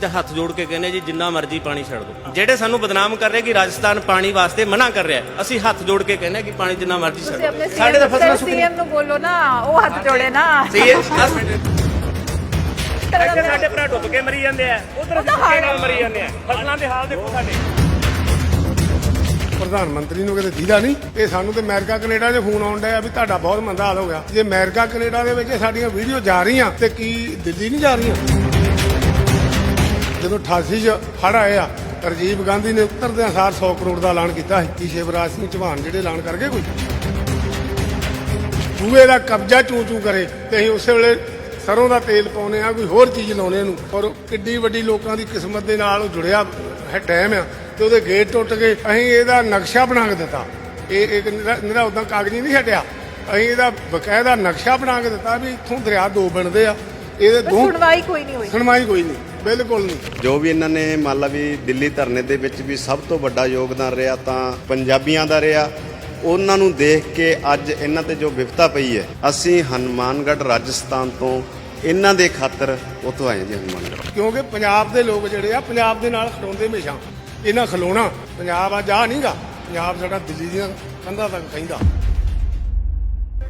ਤੇ ਹੱਥ ਜੋੜ ਕੇ ਕਹਿੰਦੇ ਜੀ ਜਿੰਨਾ ਮਰਜ਼ੀ ਪਾਣੀ ਛੱਡ ਦਿਓ। ਜਿਹੜੇ ਸਾਨੂੰ ਬਦਨਾਮ ਕਰ ਰਹੇ ਕਿ ਰਾਜਸਥਾਨ ਪਾਣੀ ਵਾਸਤੇ ਮਨਾ ਕਰ ਰਿਹਾ ਅਸੀਂ ਹੱਥ ਜੋੜ ਕੇ ਕਹਿੰਦੇ ਕਿ ਪਾਣੀ ਜਿੰਨਾ ਮਰਜ਼ੀ ਛੱਡ ਦਿਓ। ਸਾਡੇ ਤਾਂ ਫਸਲਾਂ ਸੁੱਕ ਸੀਐਮ ਨੂੰ ਬੋਲੋ ਨਾ ਉਹ ਹੱਥ ਜੋੜੇ ਨਾ। ਸਹੀ ਹੈ 10 ਮਿੰਟ ਇੱਥੇ ਸਾਡੇ ਭਰਾ ਡੁੱਬ ਕੇ ਮਰੀ ਜਾਂਦੇ ਆ। ਉਧਰ ਸੁੱਕੇ ਨਾਲ। ਮਰੀ ਜਾਂਦੇ ਆ। ਫਸਲਾਂ ਦੇ ਹਾਲ ਦੇਖੋ ਸਾਡੇ। ਪ੍ਰਧਾਨ ਮੰਤਰੀ ਨੂੰ ਕਿਤੇ ਦੀਦਾ ਨਹੀਂ? ਇਹ ਸਾਨੂੰ ਤੇ ਅਮਰੀਕਾ ਕੈਨੇਡਾ 'ਚ ਫੋਨ ਆਉਣ ਡਿਆ ਵੀ ਤੁਹਾਡਾ ਬਹੁਤ ਮੰਦਾ ਹਾਲ ਹੋ ਗਿਆ। ਜੇ ਅਮਰੀਕਾ ਕੈਨੇਡਾ ਦੇ ਵਿੱਚ ਸਾਡੀਆਂ ਵੀਡੀਓ ਜਾ ਰਹੀਆਂ ਤੇ ਕੀ ਦਿੱਲੀ ਨਹੀਂ ਜਾ ਰਹੀਆਂ? ਜਦੋਂ 88 'ਚ ਹੜ੍ਹ ਆਏ ਆ ਰਾਜੀਵ ਗਾਂਧੀ ਨੇ ਉਤਰਦਿਆਂ ਸਾਰ 100 ਕਰੋੜ ਦਾ ਐਲਾਨ ਕੀਤਾ ਸੀ ਸ਼ਿਵਰਾਜ ਸਿੰਘ ਚੌਹਾਨ ਜਿਹੜੇ ਐਲਾਨ ਕਰ ਗਏ ਕੋਈ? ਸੂਏ ਦਾ ਕਬਜ਼ਾ ਚੂੰ ਚੂੰ ਕਰੇ ਤੇ ਅਸੀਂ ਉਸੇ ਵੇਲੇ ਸਰੋਂ ਦਾ ਤੇਲ ਪਾਉਨੇ ਆ ਕੋਈ ਹੋਰ ਚੀਜ਼ ਲਾਉਨੇ ਨੂੰ ਔਰ ਕਿੱਡੀ ਵੱਡੀ ਲੋਕਾਂ ਦੀ ਕਿਸਮਤ ਦੇ ਨਾਲ ਉਹ ਜੁੜਿਆ ਹੈ ਡੈਮ ਆ ਤੇ ਉਹਦੇ ਗੇਟ ਟੁੱਟ ਗਏ। ਅਸੀਂ ਇਹਦਾ ਨਕਸ਼ਾ ਬਣਾ ਕੇ ਦਿੱਤਾ। ਇਹ ਇੱਕ ਨਿਹਰਾ ਉਦਾਂ ਕਾਗਜ਼ੀ ਨਹੀਂ ਛੱਡਿਆ। ਅਸੀਂ ਇਹਦਾ ਬਕਾਇਦਾ ਨਕਸ਼ਾ ਬਣਾ ਕੇ ਦਿੱਤਾ ਵੀ ਇੱਥੋਂ ਦਰਿਆ ਦੋ ਬਣਦੇ ਆ। ਇਹਦੇ ਪਰ ਦੋ ਸੁਣਵਾਈ ਕੋਈ ਨਹੀਂ ਹੋਈ। ਸੁਣਵਾਈ ਕੋਈ ਨਹੀਂ। ਬਿਲਕੁਲ ਨਹੀਂ। ਜੋ ਵੀ ਇਹਨਾਂ ਨੇ ਮੰਨ ਲਾ ਵੀ ਦਿੱਲੀ ਧਰਨੇ ਦੇ ਵਿੱਚ ਵੀ ਸਭ ਤੋਂ ਵੱਡਾ ਯੋਗਦਾਨ ਰਿਹਾ ਤਾਂ ਪੰਜਾਬੀਆਂ ਦਾ ਰਿਹਾ। ਉਹਨਾਂ ਨੂੰ ਦੇਖ ਕੇ ਅੱਜ ਇਹਨਾਂ ਤੇ ਜੋ ਵਿਪਤਾ ਪਈ ਹੈ ਅਸੀਂ ਹਨੂਮਾਨਗੜ੍ਹ ਰਾਜਸਥਾਨ ਤੋਂ ਇਹਨਾਂ ਦੇ ਖਾਤਰ ਉੱਥੋਂ ਆਏ ਜੀ ਹਨੂਮਾਨਗੜ੍ਹ। ਕਿਉਂਕਿ ਪੰਜਾਬ ਦੇ ਲੋਕ ਜਿਹੜੇ ਆ ਪੰਜਾਬ ਦੇ ਨਾਲ ਖੜੋਂਦੇ ਹਮੇਸ਼ਾ। ਇਹਨਾਂ ਖਲੋਣਾ ਪੰਜਾਬ ਆ ਜਾ ਨਹੀਂਗਾ ਪੰਜਾਬ ਸਾਡਾ ਦਿੱਲੀ ਦੀਆਂ ਕੰਧਾਂ ਤੱਕ ਕਹਿੰਦਾ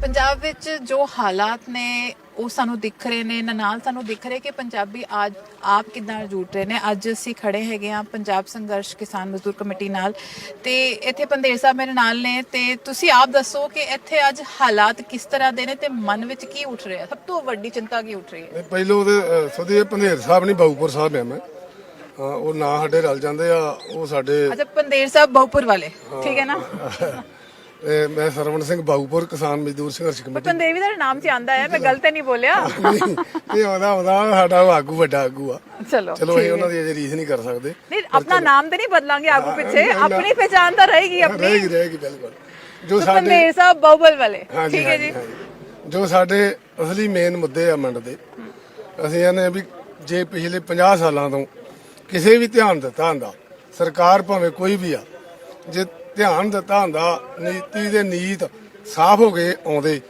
ਪੰਜਾਬ ਵਿੱਚ ਜੋ ਹਾਲਾਤ ਨੇ ਉਹ ਸਾਨੂੰ ਦਿਖ ਰਹੇ ਨੇ ਨਾ ਨਾਲ ਸਾਨੂੰ ਦਿਖ ਰਿਹਾ ਕਿ ਪੰਜਾਬੀ ਅੱਜ ਆਪ ਕਿਦਾਂ ਜੁੜ ਰਹੇ ਨੇ। ਅੱਜ ਅਸੀਂ ਖੜੇ ਹੈਗੇ ਆ ਪੰਜਾਬ ਸੰਘਰਸ਼ ਕਿਸਾਨ ਮਜ਼ਦੂਰ ਕਮੇਟੀ ਨਾਲ ਤੇ ਇੱਥੇ ਪੰਦੇਰ ਸਾਹਿਬ ਮੇਰੇ ਨਾਲ ਨੇ ਤੇ ਤੁਸੀਂ ਆਪ ਦੱਸੋ ਕਿ ਇੱਥੇ ਅੱਜ ਹਾਲਾਤ ਕਿਸ ਤਰ੍ਹਾਂ ਦੇ ਨੇ ਤੇ ਮਨ ਵਿੱਚ ਕੀ ਉੱਠ ਰਿਹਾ? ਸਭ ਤੋਂ ਵੱਡੀ ਚਿੰਤਾ ਕੀ ਉੱਠ ਰਹੀ ਹੈ? ਪਹਿਲੋਂ ਉਹਦੇ ਸਦੇ ਭੰਦੇਰ ਸਾਹਿਬ ਨਹੀਂ ਬਾਊਪੁਰ ਸਾਹਿਬ ਆ ਮੈਂ। ਉਹ ਨਾਂ ਸਾਡੇ ਰਲ ਜਾਂਦੇ ਆ ਉਹ ਸਾਡੇ ਅੱਛਾ ਪੰਦੇਰ ਸਾਹਿਬ ਬਹੁਪੁਰ ਵਾਲੇ। ਠੀਕ ਹੈ ਨਾ? ਇਹ ਮੈਂ ਸਰਵਣ ਸਿੰਘ ਬਾਊਪੁਰ ਕਿਸਾਨ ਮਜ਼ਦੂਰ ਸੰਘਰਸ਼ ਕਮੇਟੀ। ਪੰਦੇਰ ਵੀ ਦਾ ਨਾਮ ਚ ਆਂਦਾ ਹੈ ਮੈਂ ਗਲਤ ਨਹੀਂ ਬੋਲਿਆ। ਨਹੀਂ ਇਹ ਆਉਂਦਾ ਆਉਂਦਾ ਸਾਡਾ ਉਹ ਆਗੂ ਵੱਡਾ ਆਗੂ ਆ। ਚਲੋ ਚਲੋ ਠੀਕ ਅਸੀਂ ਹੈ। ਉਹਨਾਂ ਦੀ ਅਜੇ ਰੀਸ ਨਹੀਂ ਕਰ ਸਕਦੇ। ਨਹੀਂ ਆਪਣਾ ਨਾਮ ਤੇ ਨਹੀਂ ਬਦਲਾਂਗੇ ਆਗੂ ਪਿੱਛੇ। ਆਪਣੀ ਪਛਾਣ ਤਾਂ ਰਹੇਗੀ ਆਪਣੀ। ਰਹੇਗੀ ਰਹੇਗੀ ਬਿਲਕੁਲ। ਜੋ ਤਾਂ ਸਾਡੇ ਪੰਦੇਰ ਸਾਹਿਬ ਬਹੁਬਲ ਵਾਲੇ ਹਾਂਜੀ ਠੀਕ ਹੈ ਹਾਂਜੀ ਜੀ। ਹਾਂਜੀ। ਜੋ ਸਾਡੇ ਅਸਲੀ ਮੇਨ ਮੁੱਦੇ ਆ ਮੰਡ ਦੇ ਅਸੀਂ ਇਹਨੇ ਵੀ ਜੇ ਪਿਛਲੇ 50 ਸਾਲਾਂ ਤੋਂ ਕਿਸੇ ਵੀ ਧਿਆਨ ਦਿੱਤਾ ਹੁੰਦਾ ਸਰਕਾਰ ਭਾਵੇਂ ਕੋਈ ਵੀ ਆ ਜੇ ਧਿਆਨ ਦਿੱਤਾ ਹੁੰਦਾ, ਨੀਤੀ ਦੇ ਨੀਤ ਸਾਫ਼ ਹੋ ਕੇ ਆਉਂਦੇ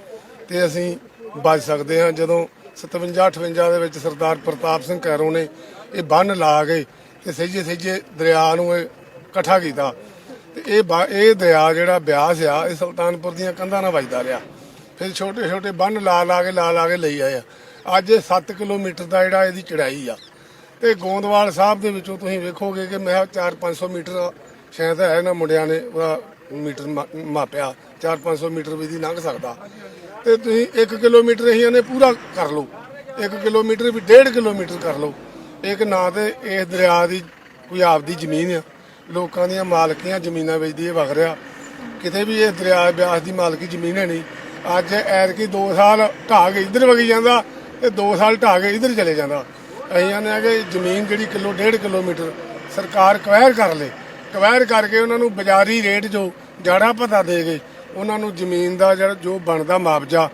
ਤੇ ਅਸੀਂ ਬਚ ਸਕਦੇ ਹਾਂ। ਜਦੋਂ 57 58 ਦੇ ਵਿੱਚ ਸਰਦਾਰ ਪ੍ਰਤਾਪ ਸਿੰਘ ਕੈਰੋਂ ਨੇ ਇਹ ਬੰਨ ਲਾ ਕੇ ਤੇ ਸਹਿਜੇ ਸਹਿਜੇ ਦਰਿਆ ਨੂੰ ਇਹ ਇਕੱਠਾ ਕੀਤਾ ਤੇ ਇਹ ਬਾ- ਇਹ ਦਰਿਆ ਜਿਹੜਾ ਬਿਆਸ ਆ, ਇਹ ਸੁਲਤਾਨਪੁਰ ਦੀਆਂ ਕੰਧਾਂ ਨਾਲ ਵੱਜਦਾ ਰਿਹਾ। ਫਿਰ ਛੋਟੇ ਛੋਟੇ ਬੰਨ ਲਾ ਲਾ ਕੇ, ਲਾ ਲਾ ਕੇ ਲਈ ਆਏ ਆ। ਅੱਜ ਇਹ 7 ਕਿਲੋਮੀਟਰ ਦਾ ਜਿਹੜਾ ਇਹਦੀ ਚੜਾਈ ਆ। ਤੇ ਗੋਂਦਵਾਲ ਸਾਹਿਬ ਦੇ ਵਿੱਚੋਂ ਤੁਸੀਂ ਵੇਖੋਗੇ ਕਿ ਮੈਂ 4-500 ਮੀਟਰ ਸ਼ਾਇਦ ਹੈ ਨਾ, ਮੁੰਡਿਆਂ ਨੇ ਉਹਦਾ ਮੀਟਰ ਮਾ- ਮਾਪਿਆ 4-500 ਮੀਟਰ ਵੀ ਦੀ ਲੰਘ ਸਕਦਾ। ਤੇ ਤੁਸੀਂ 1 ਕਿਲੋਮੀਟਰ ਹੀ ਇਹਨੇ ਪੂਰਾ ਕਰ ਲਓ। 1 ਕਿਲੋਮੀਟਰ ਵੀ 1.5 ਕਿਲੋਮੀਟਰ ਕਰ ਲਓ। ਇੱਕ ਨਾ ਤੇ ਇਸ ਦਰਿਆ ਦੀ ਕੋਈ ਆਪਦੀ ਜ਼ਮੀਨ ਆ। ਲੋਕਾਂ ਦੀਆਂ ਮਾਲਕੀਆਂ ਜ਼ਮੀਨਾਂ ਵੇਚਦੀ ਇਹ ਵਗ ਰਿਹਾ। ਕਿਤੇ ਵੀ ਇਹ ਦਰਿਆ, ਬਿਆਸ ਦੀ ਮਾਲਕੀ ਜ਼ਮੀਨ ਹੈ ਨਹੀਂ। ਅੱਜ ਐਤਕੀ 2 ਸਾਲ ਢਾਹ ਕੇ ਇੱਧਰ ਵਗੀ ਜਾਂਦਾ ਤੇ 2 ਸਾਲ ਢਾਹ ਕੇ ਇੱਧਰ ਚਲੇ ਜਾਂਦਾ। ਅਸੀਂ ਆਨੇ ਆ ਕਿ ਜ਼ਮੀਨ ਜਿਹੜੀ ਕਿਲੋ 1.5 ਕਿਲੋਮੀਟਰ ਸਰਕਾਰ ਕਵੈਰ ਕਰ ਲੇ। ਕਵੈਰ ਕਰਕੇ ਉਹਨਾਂ ਨੂੰ ਬਾਜ਼ਾਰੀ ਰੇਟ ਜੋ ਜਾੜਾ ਪਤਾ ਦੇ ਕੇ ਉਹਨਾਂ ਨੂੰ ਜ਼ਮੀਨ ਦਾ ਜਿਹੜਾ ਜੋ ਬਣਦਾ ਮੁਆਵਜ਼ਾ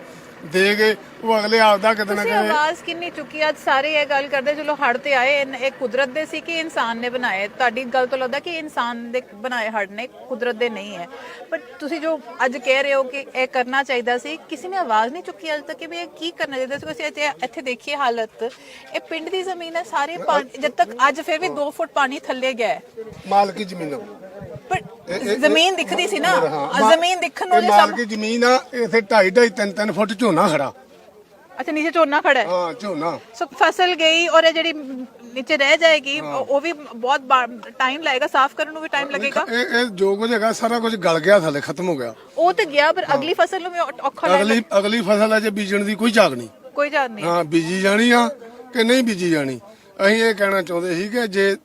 ਦੇ ਉਹ ਅਗਲੇ ਆਪਦਾ ਕਿਤੇ ਨਾ ਤੁਸੀਂ ਕਿਤੇ ਆਵਾਜ਼ ਕਿੰਨੀ ਚੁੱਕੀ ਅੱਜ ਸਾਰੇ ਇਹ ਗੱਲ ਕਰਦੇ ਚਲੋ ਹੜ ਤੇ ਆਏ ਇਨ- ਇਹ ਕੁਦਰਤ ਦੇ ਸੀ ਕਿ ਇਨਸਾਨ ਨੇ ਬਣਾਏ? ਤੁਹਾਡੀ ਗੱਲ ਤੋਂ ਲੱਗਦਾ ਕਿ ਇਨਸਾਨ ਦੇ ਬਣਾਏ ਹੜ ਨੇ ਕੁਦਰਤ ਦੇ ਨਹੀਂ ਹੈ। ਪਰ ਤੁਸੀਂ ਜੋ ਅੱਜ ਕਹਿ ਰਹੇ ਹੋ ਕਿ ਇਹ ਕਰਨਾ ਚਾਹੀਦਾ ਸੀ ਕਿਸੇ ਨੇ ਆਵਾਜ਼ ਨਹੀਂ ਚੁੱਕੀ ਅੱਜ ਤੱਕ ਕਿ ਵੀ ਇਹ ਕੀ ਕਰਨਾ ਚਾਹੀਦਾ ਸੀ? ਅਸੀਂ ਇੱਥੇ ਇੱਥੇ ਦੇਖੀਏ ਹਾਲਤ। ਇਹ ਪਿੰਡ ਦੀ ਜ਼ਮੀਨ ਹੈ ਸਾਰੇ ਪਾਣੀ ਜਦ ਤੱਕ ਅੱਜ ਫਿਰ ਵੀ 2 ਫੁੱਟ ਪਾਣੀ ਥੱਲੇ ਗਿਆ ਹੈ। ਮਾਲਕੀ ਜ਼ਮੀਨਾਂ ਪਰ ਜ਼ਮੀਨ ਦਿਖਦੀ ਸੀ ਨਾ। ਹਾਂ, ਜ਼ਮੀਨ ਦਿਖਣ ਨੂੰ ਇਹ ਜੇ ਸਭ ਮਾਲਕੀ ਜ਼ਮੀਨ ਆ ਇੱਥੇ 2.5 2.5 3 3 ਫੁੱਟ ਝੋਨਾ ਖੜਾ। ਅੱਛਾ ਨੀਚੇ ਝੋਨਾ ਖੜਾ ਹੈ? ਹਾਂ ਝੋਨਾ। ਸੋ ਫਸਲ ਗਈ ਔਰ ਇਹ ਜਿਹੜੀ ਨੀਚੇ ਰਹਿ ਜਾਏਗੀ ਉਹ ਵੀ ਬਹੁਤ ਟਾਈਮ ਲੱਗੇਗਾ ਸਾਫ਼ ਕਰਨ ਨੂੰ ਵੀ ਟਾਈਮ ਲੱਗੇਗਾ? ਇਹ ਇਹ ਜੋ ਕੁਝ ਹੈਗਾ ਸਾਰਾ ਕੁਝ ਗਲ ਗਿਆ ਥੱਲੇ ਖਤਮ ਹੋ ਗਿਆ। ਉਹ ਤੇ ਗਿਆ ਪਰ ਅਗਲੀ ਫਸਲ ਨੂੰ ਵੀ ਔਖਾ ਲੱਗੇਗਾ ਅਗਲੀ ਅਗਲੀ ਫਸਲ ਅਜੇ ਬੀਜਣ ਦੀ ਕੋਈ ਝਾਕ ਨਹੀਂ। ਕੋਈ ਜਾਣ ਨਹੀਂ। ਹਾਂ ਬੀਜੀ ਜਾਣੀ ਆ ਕਿ ਨਹੀਂ ਬੀਜੀ ਜਾਣੀ? ਅਸੀਂ ਇਹ ਕਹਿਣਾ ਚਾਹੁੰਦੇ ਸੀ ਕਿ ਜੇ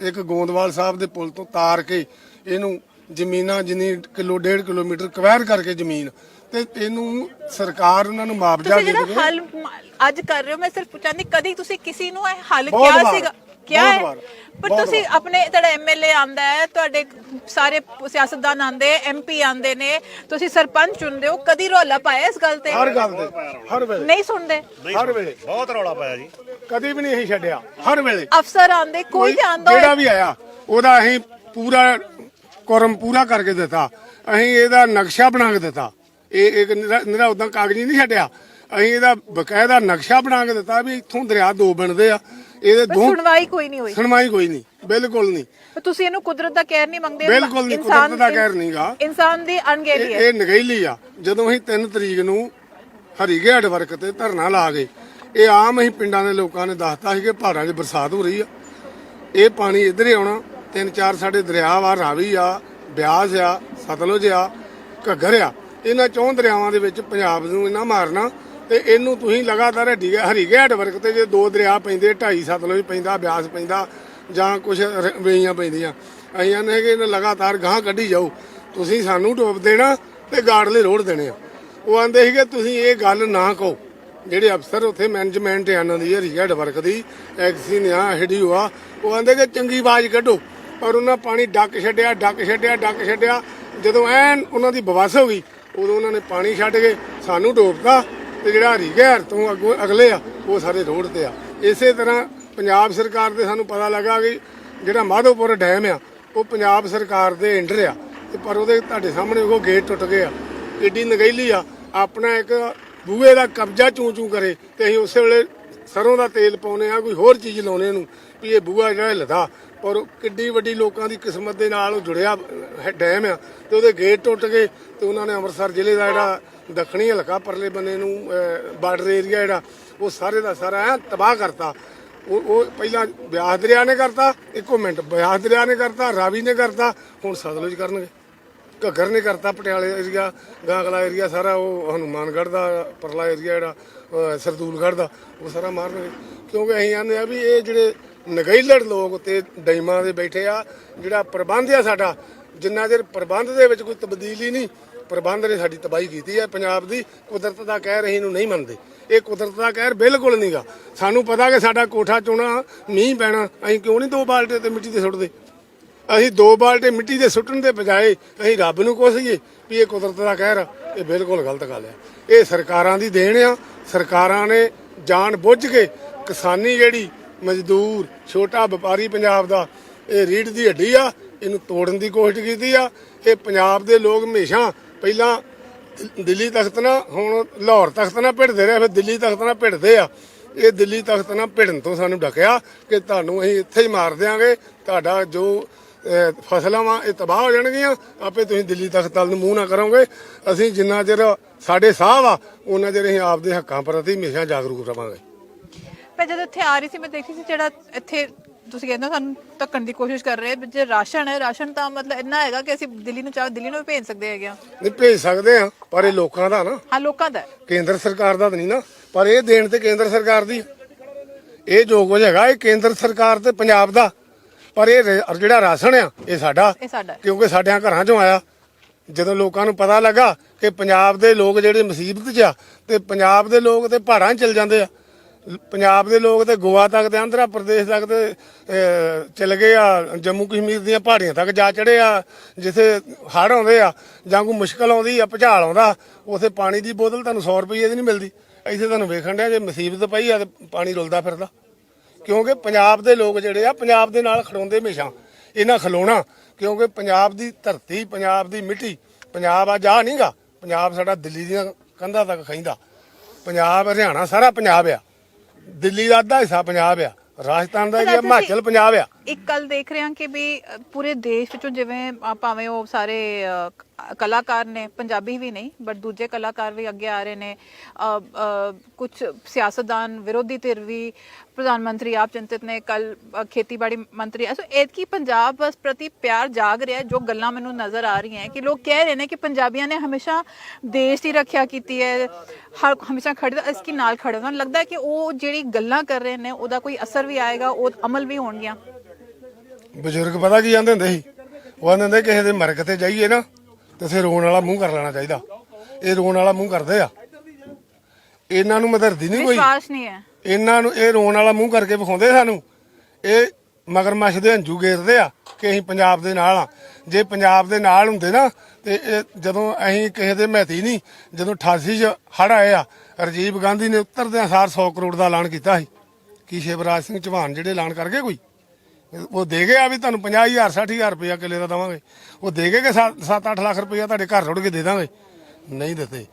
ਇੱਕ ਗੋਂਦਵਾਲ ਸਾਹਿਬ ਦੇ ਪੁਲ ਤੋਂ ਤਾਰ ਕੇ ਇਹਨੂੰ ਜ਼ਮੀਨਾਂ ਜਿੰਨੀ ਕਿਲੋ ਡੇਢ ਕਿਲੋਮੀਟਰ ਕਵੈਰ ਕਰਕੇ ਜ਼ਮੀਨ ਤੇ ਇਹਨੂੰ ਸਰਕਾਰ ਉਹਨਾਂ ਨੂੰ ਮੁਆਵਜ਼ਾ ਤੁਸੀਂ ਦੇ ਜਿਹੜਾ ਦੇਵੇ ਹੱਲ ਮ- ਅੱਜ ਕਰ ਰਹੇ ਹੋ ਮੈਂ ਸਿਰਫ ਪੁੱਛਾਂਦੀ ਕਦੀ ਤੁਸੀਂ ਕਿਸੇ ਨੂੰ ਇਹ ਹੱਲ ਬਹੁਤ ਕਿਹਾ ਵਾਰ, ਸੀਗਾ? ਕਿਹਾ ਬਹੁਤ ਹੈ। ਵਾਰ, ਪਰ ਬਹੁਤ ਤੁਸੀਂ ਆਪਣੇ ਤੁਹਾਡਾ ਐਮਐਲਏ ਆਂਦਾ ਹੈ ਤੁਹਾਡੇ ਸਾਰੇ ਸਿਆਸਤਦਾਨ ਆਂਦੇ ਐਮਪੀ ਆਂਦੇ ਨੇ ਤੁਸੀਂ ਸਰਪੰਚ ਚੁਣਦੇ ਹੋ ਕਦੀ ਰੌਲਾ ਪਾਇਆ ਇਸ ਗੱਲ ਤੇ? ਹਰ ਗੱਲ ਦੇ ਹਰ ਵੇਲੇ। ਨਹੀਂ ਸੁਣਦੇ? ਹਰ ਵੇਲੇ। ਬਹੁਤ ਰੌਲਾ ਪਾਇਆ ਜੀ। ਕਦੀ ਵੀ ਨਹੀਂ ਅਸੀਂ ਛੱਡਿਆ ਹਰ ਵੇਲੇ। ਅਫਸਰ ਆਂਦੇ ਕੋਈ ਧਿਆਨ ਦੋ ਜਿਹੜਾ ਵੀ ਆਇਆ ਉਹਦਾ ਅਸੀਂ ਪੂਰਾ ਕੁਰਮ ਪੂਰਾ ਕਰਕੇ ਦਿੱਤਾ। ਅਸੀਂ ਇਹਦਾ ਨਕਸ਼ਾ ਬਣਾ ਕੇ ਦਿੱਤਾ। ਇਹ ਇੱਕ ਨਿਹਰਾ ਉਦਾਂ ਕਾਗਜ਼ੀ ਨਹੀਂ ਛੱਡਿਆ। ਅਸੀਂ ਇਹਦਾ ਬਕਾਇਦਾ ਨਕਸ਼ਾ ਬਣਾ ਕੇ ਦਿੱਤਾ ਵੀ ਇੱਥੋਂ ਦਰਿਆ ਦੋ ਬਣਦੇ ਆ। ਇਹਦੇ ਪਰ ਦੋ ਸੁਣਵਾਈ ਕੋਈ ਨਹੀਂ ਹੋਈ। ਸੁਣਵਾਈ ਕੋਈ ਨਹੀਂ ਬਿਲਕੁਲ ਨਹੀਂ। ਪਰ ਤੁਸੀਂ ਇਹਨੂੰ ਕੁਦਰਤ ਦਾ ਕਹਿਰ ਨਹੀਂ ਮੰਗਦੇ ਬਿਲਕੁਲ ਨਹੀਂ, ਕੁਦਰਤ ਦਾ ਕਹਿਰ ਨਹੀਂਗਾ। ਇਨਸਾਨ ਦੀ ਅਣਗਹਿਲੀ ਹੈ। ਇਹ ਨਗੈਲੀ ਆ। ਜਦੋਂ ਅਸੀਂ 3 ਤਰੀਕ ਨੂੰ ਹਰੀਗੇੜ ਵਰਕ ਤੇ ਧਰਨਾ ਲਾ ਗਏ ਇਹ ਆਮ ਅਸੀਂ ਪਿੰਡਾਂ ਦੇ ਲੋਕਾਂ ਨੇ ਦੱਸਤਾ ਸੀ ਕਿ ਪਹਾੜਾਂ 'ਚ ਬਰਸਾਤ ਹੋ ਰਹੀ ਆ। ਇਹ ਪਾਣੀ ਇੱਧਰ ਹੀ ਆਉਣਾ। ਤਿੰਨ ਚਾਰ ਸਾਡੇ ਦਰਿਆ ਵਾ ਰਾਵੀ ਆ ਬਿਆਸ ਆ ਸਤਲੁਜ ਆ ਘੱਗਰ ਆ। ਇਹਨਾਂ ਚੌਂ ਦਰਿਆਵਾਂ ਦੇ ਵਿੱਚ ਪੰਜਾਬ ਨੂੰ ਇਹਨਾਂ ਮਾਰਨਾ ਤੇ ਇਹਨੂੰ ਤੁਸੀਂ ਲਗਾਤਾਰ ਹੱਡੀ ਹਰੀਗੇੜ ਵਰਕ ਤੇ ਜੇ ਦੋ ਦਰਿਆ ਪੈਂਦੇ, ਢਾਈ ਸਤਲੁਜ ਪੈਂਦਾ, ਬਿਆਸ ਪੈਂਦਾ, ਜਾਂ ਕੁਝ ਵੇਈਆਂ ਪੈਂਦੀਆਂ। ਅਸੀਂ ਆਨੇ ਕਿ ਇਹਨਾਂ ਲਗਾਤਾਰ ਗਾਂ ਕੱਢੀ ਜਾਓ। ਤੁਸੀਂ ਸਾਨੂੰ ਟੋਪ ਦੇਣਾ ਤੇ ਗਾੜਲੇ ਰੋੜ ਦੇਣੇ ਆ। ਉਹ ਆਂਦੇ ਸੀਗੇ, ਤੁਸੀਂ ਇਹ ਗੱਲ ਨਾ ਕਹੋ। ਜਿਹੜੇ ਅਫਸਰ ਉੱਥੇ ਮੈਨੇਜਮੈਂਟ ਆ ਇਹਨਾਂ ਦੀ ਹਰੀਗੇੜ ਵਰਕ ਦੀ, ਐਕਸੀਨ ਆ ਹੈਡੀਓ ਆ, ਉਹ ਆਂਦੇ ਕਿ ਚੰਗੀ ਆਵਾਜ਼ ਕੱਢੋ। ਪਰ ਉਹਨਾਂ ਪਾਣੀ ਡੱਕ ਛੱਡਿਆ ਡੱਕ ਛੱਡਿਆ ਡੱਕ ਛੱਡਿਆ। ਜਦੋਂ ਐਨ ਉਹਨਾਂ ਦੀ ਬਵਸ ਹੋ ਗਈ, ਉਦੋਂ ਉਹਨਾਂ ਨੇ ਪਾਣੀ ਛੱਡ ਕੇ ਸਾਨੂੰ ਡੋਬਤਾ ਤੇ ਜਿਹੜਾ ਹਰੀਗੇੜ ਤੋਂ ਅੱਗੋਂ ਅਗਲੇ ਆ, ਉਹ ਸਾਰੇ ਰੋਡ ਤੇ ਆ। ਇਸੇ ਤਰ੍ਹਾਂ ਪੰਜਾਬ ਸਰਕਾਰ ਦੇ ਸਾਨੂੰ ਪਤਾ ਲੱਗਾ ਕਿ ਜਿਹੜਾ ਮਾਧੋਪੁਰ ਡੈਮ ਆ, ਉਹ ਪੰਜਾਬ ਸਰਕਾਰ ਦੇ ਅੰਡਰ ਆ। ਤੇ ਪਰ ਉਹਦੇ ਤੁਹਾਡੇ ਸਾਹਮਣੇ ਉਹ ਗੇਟ ਟੁੱਟ ਗਏ ਆ। ਏਡੀ ਨਗੈਲੀ ਆ, ਆਪਣਾ ਇੱਕ ਬੂਹੇ ਦਾ ਕਬਜ਼ਾ ਚੂੰ ਚੂੰ ਕਰੇ ਤੇ ਅਸੀਂ ਉਸੇ ਵੇਲੇ ਸਰੋਂ ਦਾ ਤੇਲ ਪਾਉਨੇ ਆ, ਕੋਈ ਹੋਰ ਚੀਜ਼ ਲਾਉਨੇ ਨੂੰ ਵੀ ਇਹ ਬੂਹਾ ਜਿਹੜਾ ਹਿੱਲਦਾ ਪਰ ਉਹ ਕਿੱਡੀ ਵੱਡੀ ਲੋਕਾਂ ਦੀ ਕਿਸਮਤ ਦੇ ਨਾਲ ਉਹ ਜੁੜਿਆ ਹੈ- ਡੈਮ ਆ, ਤੇ ਉਹਦੇ ਗੇਟ ਟੁੱਟ ਗਏ ਤੇ ਉਹਨਾਂ ਨੇ ਅੰਮ੍ਰਿਤਸਰ ਜ਼ਿਲ੍ਹੇ ਦਾ ਜਿਹੜਾ ਦੱਖਣੀ ਹਲਕਾ ਪਰਲੇ ਬੰਨੇ ਨੂੰ ਬਾਰਡਰ ਏਰੀਆ ਜਿਹੜਾ, ਉਹ ਸਾਰੇ ਦਾ ਸਾਰਾ ਐ ਤਬਾਹ ਕਰਤਾ। ਉਹ ਉਹ ਪਹਿਲਾਂ ਬਿਆਸ ਦਰਿਆ ਨੇ ਕਰਤਾ, ਇੱਕੋ ਮਿੰਟ ਬਿਆਸ ਦਰਿਆ ਨੇ ਕਰਤਾ, ਰਾਵੀ ਨੇ ਕਰਤਾ, ਹੁਣ ਸਤਲੁਜ ਕਰਨਗੇ। ਘੱਗਰ ਨੇ ਕਰਤਾ, ਪਟਿਆਲੇ ਏਰੀਆ, ਗਾਂਗਲਾ ਏਰੀਆ ਸਾਰਾ, ਉਹ ਹਨੂਮਾਨਗੜ੍ਹ ਦਾ, ਪਰਲਾ ਏਰੀਆ ਜਿਹੜਾ ਸਰਦੂਲਗੜ੍ਹ ਦਾ, ਉਹ ਸਾਰਾ ਮਾਰਨਗੇ। ਕਿਉਂਕਿ ਅਸੀਂ ਆਨੇ ਆ ਵੀ ਇਹ ਜਿਹੜੇ ਨਗਈਲੜ ਲੋਕ ਤੇ ਡੈਮਾਂ ਦੇ ਬੈਠੇ ਆ, ਜਿਹੜਾ ਪ੍ਰਬੰਧ ਆ ਸਾਡਾ, ਜਿੰਨਾ ਚਿਰ ਪ੍ਰਬੰਧ ਦੇ ਵਿੱਚ ਕੋਈ ਤਬਦੀਲੀ ਨਹੀਂ ਪ੍ਰਬੰਧ ਨੇ ਸਾਡੀ ਤਬਾਹੀ ਕੀਤੀ ਹੈ। ਪੰਜਾਬ ਦੀ ਕੁਦਰਤ ਦਾ ਕਹਿਰ ਅਸੀਂ ਨੂੰ ਨਹੀਂ ਮੰਨਦੇ। ਇਹ ਕੁਦਰਤ ਦਾ ਕਹਿਰ ਬਿਲਕੁਲ ਨਹੀਂਗਾ ਸਾਨੂੰ ਪਤਾ ਕਿ ਸਾਡਾ ਕੋਠਾ ਚੋਣਾ ਮੀਂਹ ਪੈਣਾ। ਅਸੀਂ ਕਿਉਂ ਨਹੀਂ ਦੋ ਬਾਲਟੇ ਤੇ ਮਿੱਟੀ ਤੇ ਸੁੱਟਦੇ? ਅਸੀਂ ਦੋ ਬਾਲਟੇ ਮਿੱਟੀ ਦੇ ਸੁੱਟਣ ਦੇ ਬਜਾਏ ਅਸੀਂ ਰੱਬ ਨੂੰ ਕੋਸੀਏ ਵੀ ਇਹ ਕੁਦਰਤ ਦਾ ਕਹਿਰ ਆ। ਇਹ ਬਿਲਕੁਲ ਗਲਤ ਗੱਲ ਹੈ। ਇਹ ਸਰਕਾਰਾਂ ਦੀ ਦੇਣ ਆ। ਸਰਕਾਰਾਂ ਨੇ ਜਾਣ ਬੁੱਝ ਕੇ ਕਿਸਾਨੀ ਜਿਹੜੀ ਮਜ਼ਦੂਰ, ਛੋਟਾ ਵਪਾਰੀ ਪੰਜਾਬ ਦਾ, ਇਹ ਰੀੜ ਦੀ ਹੱਡੀ ਆ। ਇਹਨੂੰ ਤੋੜਨ ਦੀ ਕੋਸ਼ਿਸ਼ ਕੀਤੀ ਆ। ਇਹ ਪੰਜਾਬ ਦੇ ਲੋਕ ਹਮੇਸ਼ਾ ਪਹਿਲਾਂ ਦਿੱਲੀ ਤਖਤ ਨਾ, ਹੁਣ ਲਾਹੌਰ ਤਖਤ ਨਾ ਭਿੜਦੇ ਰਹੇ, ਫਿਰ ਦਿੱਲੀ ਤਖਤ ਨਾ ਭਿੜਦੇ ਆ। ਇਹ ਦਿੱਲੀ ਤਖਤ ਨਾਲ ਭਿੜਨ ਤੋਂ ਸਾਨੂੰ ਡਕਿਆ ਕਿ ਤੁਹਾਨੂੰ ਅਸੀਂ ਇੱਥੇ ਹੀ ਮਾਰ ਦਿਆਂਗੇ। ਤੁਹਾਡਾ ਜੋ ਫਸਲਾਂ ਵਾ, ਇਹ ਤਬਾਹ ਹੋ ਜਾਣਗੀਆਂ। ਆਪੇ ਤੁਸੀਂ ਦਿੱਲੀ ਤਖਤ ਵੱਲ ਨੂੰ ਮੂੰਹ ਨਾ ਕਰੋਗੇ। ਅਸੀਂ ਜਿੰਨਾ ਚਿਰ ਸਾਡੇ ਸਾਹ ਵਾ ਉਹਨਾਂ ਚਿਰ ਅਸੀਂ ਆਪਦੇ ਹੱਕਾਂ ਪ੍ਰਤੀ ਹਮੇਸ਼ਾ ਜਾਗਰੂਕ ਰਵਾਂਗੇ। ਪਰ ਜਦੋਂ ਇੱਥੇ ਆ ਰਹੀ ਸੀ, ਮੈਂ ਦੇਖੀ ਸੀ ਜਿਹੜਾ ਇੱਥੇ ਤੁਸੀਂ ਕਹਿੰਦੇ ਹੋ ਸਾਨੂੰ ਧੱਕਣ ਦੀ ਕੋਸ਼ਿਸ਼ ਕਰ ਰਹੇ ਜੇ ਰਾਸ਼ਨ ਹੈ ਰਾਸ਼ਨ ਤਾਂ ਮਤਲਬ ਇੰਨਾ ਹੈਗਾ ਕਿ ਅਸੀਂ ਦਿੱਲੀ ਨੂੰ ਚਾਹ ਦਿੱਲੀ ਨੂੰ ਵੀ ਭੇਜ ਸਕਦੇ ਹੈਗੇ ਨਹੀਂ ਭੇਜ ਸਕਦੇ ਆ ਪਰ ਇਹ ਲੋਕਾਂ ਦਾ ਨਾ। ਹਾਂ ਲੋਕਾਂ ਦਾ। ਹੈ। ਕੇਂਦਰ ਸਰਕਾਰ ਦਾ ਤਾਂ ਨਹੀਂ ਨਾ ਪਰ ਇਹ ਦੇਣ ਤੇ ਕੇਂਦਰ ਸਰਕਾਰ ਦੀ। ਇਹ ਜੋ ਕੁਝ ਹੈਗਾ ਇਹ ਕੇਂਦਰ ਸਰਕਾਰ ਤੇ ਪੰਜਾਬ ਦਾ। ਪਰ ਇਹ ਰ- ਜਿਹੜਾ ਰਾਸ਼ਨ ਆ ਇਹ ਸਾਡਾ। ਇਹ ਸਾਡਾ। ਹੈ। ਕਿਉਂਕਿ ਸਾਡਿਆਂ ਘਰਾਂ ਚੋਂ ਆਇਆ। ਜਦੋਂ ਲੋਕਾਂ ਨੂੰ ਪਤਾ ਲੱਗਾ ਕਿ ਪੰਜਾਬ ਦੇ ਲੋਕ ਜਿਹੜੇ ਮੁਸੀਬਤ 'ਚ ਆ ਤੇ ਪੰਜਾਬ ਦੇ ਲੋਕ ਤੇ ਪਹਾੜਾਂ 'ਚ ਚਲ ਜਾਂਦੇ ਆ। ਪੰਜਾਬ ਦੇ ਲੋਕ ਤੇ ਗੋਆ ਤੱਕ ਤੇ ਆਂਧਰਾ ਪ੍ਰਦੇਸ਼ ਤੱਕ ਤੇ ਅਹ, ਚਲ ਗਏ ਆ ਜੰਮੂ ਕਸ਼ਮੀਰ ਦੀਆਂ ਪਹਾੜੀਆਂ ਤੱਕ ਜਾ ਚੜੇ ਆ ਜਿੱਥੇ ਹੜ੍ਹ ਆਉਂਦੇ ਆ ਜਾਂ ਕੋਈ ਮੁਸ਼ਕਲ ਆਉਂਦੀ ਆ ਭੁਚਾਲ ਆਉਂਦਾ ਉਥੇ ਪਾਣੀ ਦੀ ਬੋਤਲ ਤੁਹਾਨੂੰ 100 ਰੁਪਏ ਦੀ ਨਹੀਂ ਮਿਲਦੀ। ਇੱਥੇ ਤੁਹਾਨੂੰ ਵੇਖਣ ਡਿਆ ਜੇ ਮੁਸੀਬਤ ਪਈ ਆ ਤੇ ਪਾਣੀ ਰੁਲਦਾ ਫਿਰਦਾ। ਕਿਉਂਕਿ ਪੰਜਾਬ ਦੇ ਲੋਕ ਜਿਹੜੇ ਆ ਪੰਜਾਬ ਦੇ ਨਾਲ ਖੜੋਂਦੇ ਹਮੇਸ਼ਾ। ਇਹਨਾਂ ਖਲੋਣਾ ਕਿਉਂਕਿ ਪੰਜਾਬ ਦੀ ਧਰਤੀ ਪੰਜਾਬ ਦੀ ਮਿੱਟੀ ਪੰਜਾਬ ਆ ਜਾ ਨਹੀਂਗਾ ਪੰਜਾਬ ਸਾਡਾ ਦਿੱਲੀ ਦੀਆਂ ਕੰਧਾਂ ਤੱਕ ਖੈਂਦਾ ਪੰਜਾਬ ਹਰਿਆਣਾ ਸਾਰਾ ਪੰਜਾਬ ਆ। ਦਿੱਲੀ ਦਾ ਅੱਧਾ ਹਿੱਸਾ ਪੰਜਾਬ ਆ ਰਾਜਸਥਾਨ ਦਾ ਅਸੀਂ- ਹਿਮਾਚਲ ਪੰਜਾਬ ਆ। ਇੱਕ ਕੱਲ ਦੇਖ ਰਹੇ ਹਾਂ ਕਿ ਵੀ ਅ, ਪੂਰੇ ਦੇਸ਼ ਵਿੱਚੋਂ ਜਿਵੇਂ ਅ, ਭਾਵੇਂ ਉਹ ਸਾਰੇ ਅ, ਕਲਾਕਾਰ ਨੇ, ਪੰਜਾਬੀ ਵੀ ਨਹੀਂ ਬਟ ਦੂਜੇ ਕਲਾਕਾਰ ਵੀ ਅੱਗੇ ਆ ਰਹੇ ਨੇ। ਕੁਝ ਸਿਆਸਤਦਾਨ ਵਿਰੋਧੀ ਧਿਰ ਵੀ ਪ੍ਰਧਾਨ ਮੰਤਰੀ ਆਪ ਚਿੰਤਿਤ ਨੇ, ਕੱਲ ਖੇਤੀਬਾੜੀ ਮੰਤਰੀ ਸੋ ਕੀ ਪੰਜਾਬ ਪ੍ਰਤੀ ਪਿਆਰ ਜਾਗ ਰਿਹਾ, ਜੋ ਗੱਲਾਂ ਮੈਨੂੰ ਨਜ਼ਰ ਆ ਰਹੀਆਂ ਕਿ ਲੋਕ ਕਹਿ ਰਹੇ ਨੇ ਕਿ ਪੰਜਾਬੀਆਂ ਨੇ ਹਮੇਸ਼ਾ ਦੇਸ਼ ਦੀ ਰੱਖਿਆ ਕੀਤੀ ਹੈ, ਹਰ, ਹਮੇਸ਼ਾ ਖੜੇ ਇਸ ਕੀ ਨਾਲ ਖੜੇ ਉਹਨਾਂ ਲੱਗਦਾ ਕਿ ਉਹ ਜਿਹੜੀ ਗੱਲਾਂ ਕਰ ਰਹੇ ਨੇ, ਉਹਦਾ ਕੋਈ ਅਸਰ ਵੀ ਆਏਗਾ, ਉਹ ਅਮਲ ਵੀ ਹੋਣਗੀਆਂ। ਬਜ਼ੁਰਗ ਪਤਾ ਕੀ ਜਾਂਦੇ ਹੁੰਦੇ ਸੀ? ਉਹ ਕਹਿੰਦੇ ਹੁੰਦੇ ਕਿਸੇ ਦੇ ਮਰਕ ਤੇ ਜਾਈਏ ਨਾ ਤੇ ਫਿਰ ਰੋਣ ਵਾਲਾ ਮੂੰਹ ਕਰ ਲੈਣਾ ਚਾਹੀਦਾ। ਇਹ ਰੋਣ ਵਾਲਾ ਮੂੰਹ ਕਰਦੇ ਆ। ਇਹਨਾਂ ਨੂੰ ਮਦਰਦੀ ਨਹੀਂ ਕੋਈ। ਵਿਸ਼ਵਾਸ ਨਹੀਂ ਹੈ। ਇਹਨਾਂ ਨੂੰ ਇਹ ਰੋਣ ਵਾਲਾ ਮੂੰਹ ਕਰਕੇ ਵਿਖਾਉਂਦੇ ਸਾਨੂੰ। ਇਹ ਮਗਰਮੱਛ ਦੇ ਹੰਝੂ ਗੇਰਦੇ ਆ ਕਿ ਅਸੀਂ ਪੰਜਾਬ ਦੇ ਨਾਲ ਆ। ਜੇ ਪੰਜਾਬ ਦੇ ਨਾਲ ਹੁੰਦੇ ਨਾ ਤੇ ਇਹ ਜਦੋਂ ਅਸੀਂ ਕਿਸੇ ਦੇ ਮਹਿਤੀ ਨਹੀਂ ਜਦੋਂ 88 ਚ ਹੜ ਆਏ ਆ ਰਾਜੀਵ ਗਾਂਧੀ ਨੇ ਉਤਰਦਿਆਂ ਸਾਰ 100 ਕਰੋੜ ਦਾ ਐਲਾਨ ਕੀਤਾ ਸੀ। ਕੀ ਸ਼ਿਵਰਾਜ ਸਿੰਘ ਚੌਹਾਨ ਜਿਹੜੇ ਐਲਾਨ ਕਰ ਗਏ ਕੋਈ? ਉਹ ਦੇ ਗਏ ਆ ਵੀ ਤੁਹਾਨੂੰ 50000 60000 ਰੁਪਇਆ ਕਿੱਲੇ ਦਾ ਦਵਾਂਗੇ। ਉਹ ਦੇ ਗਏ ਕਿ 7-8 ਲੱਖ ਰੁਪਇਆ ਤੁਹਾਡੇ ਘਰ ਰੁੜ ਕੇ ਦੇ ਦਾਂਗੇ? ਨਹੀਂ ਦਿੱਤੇ।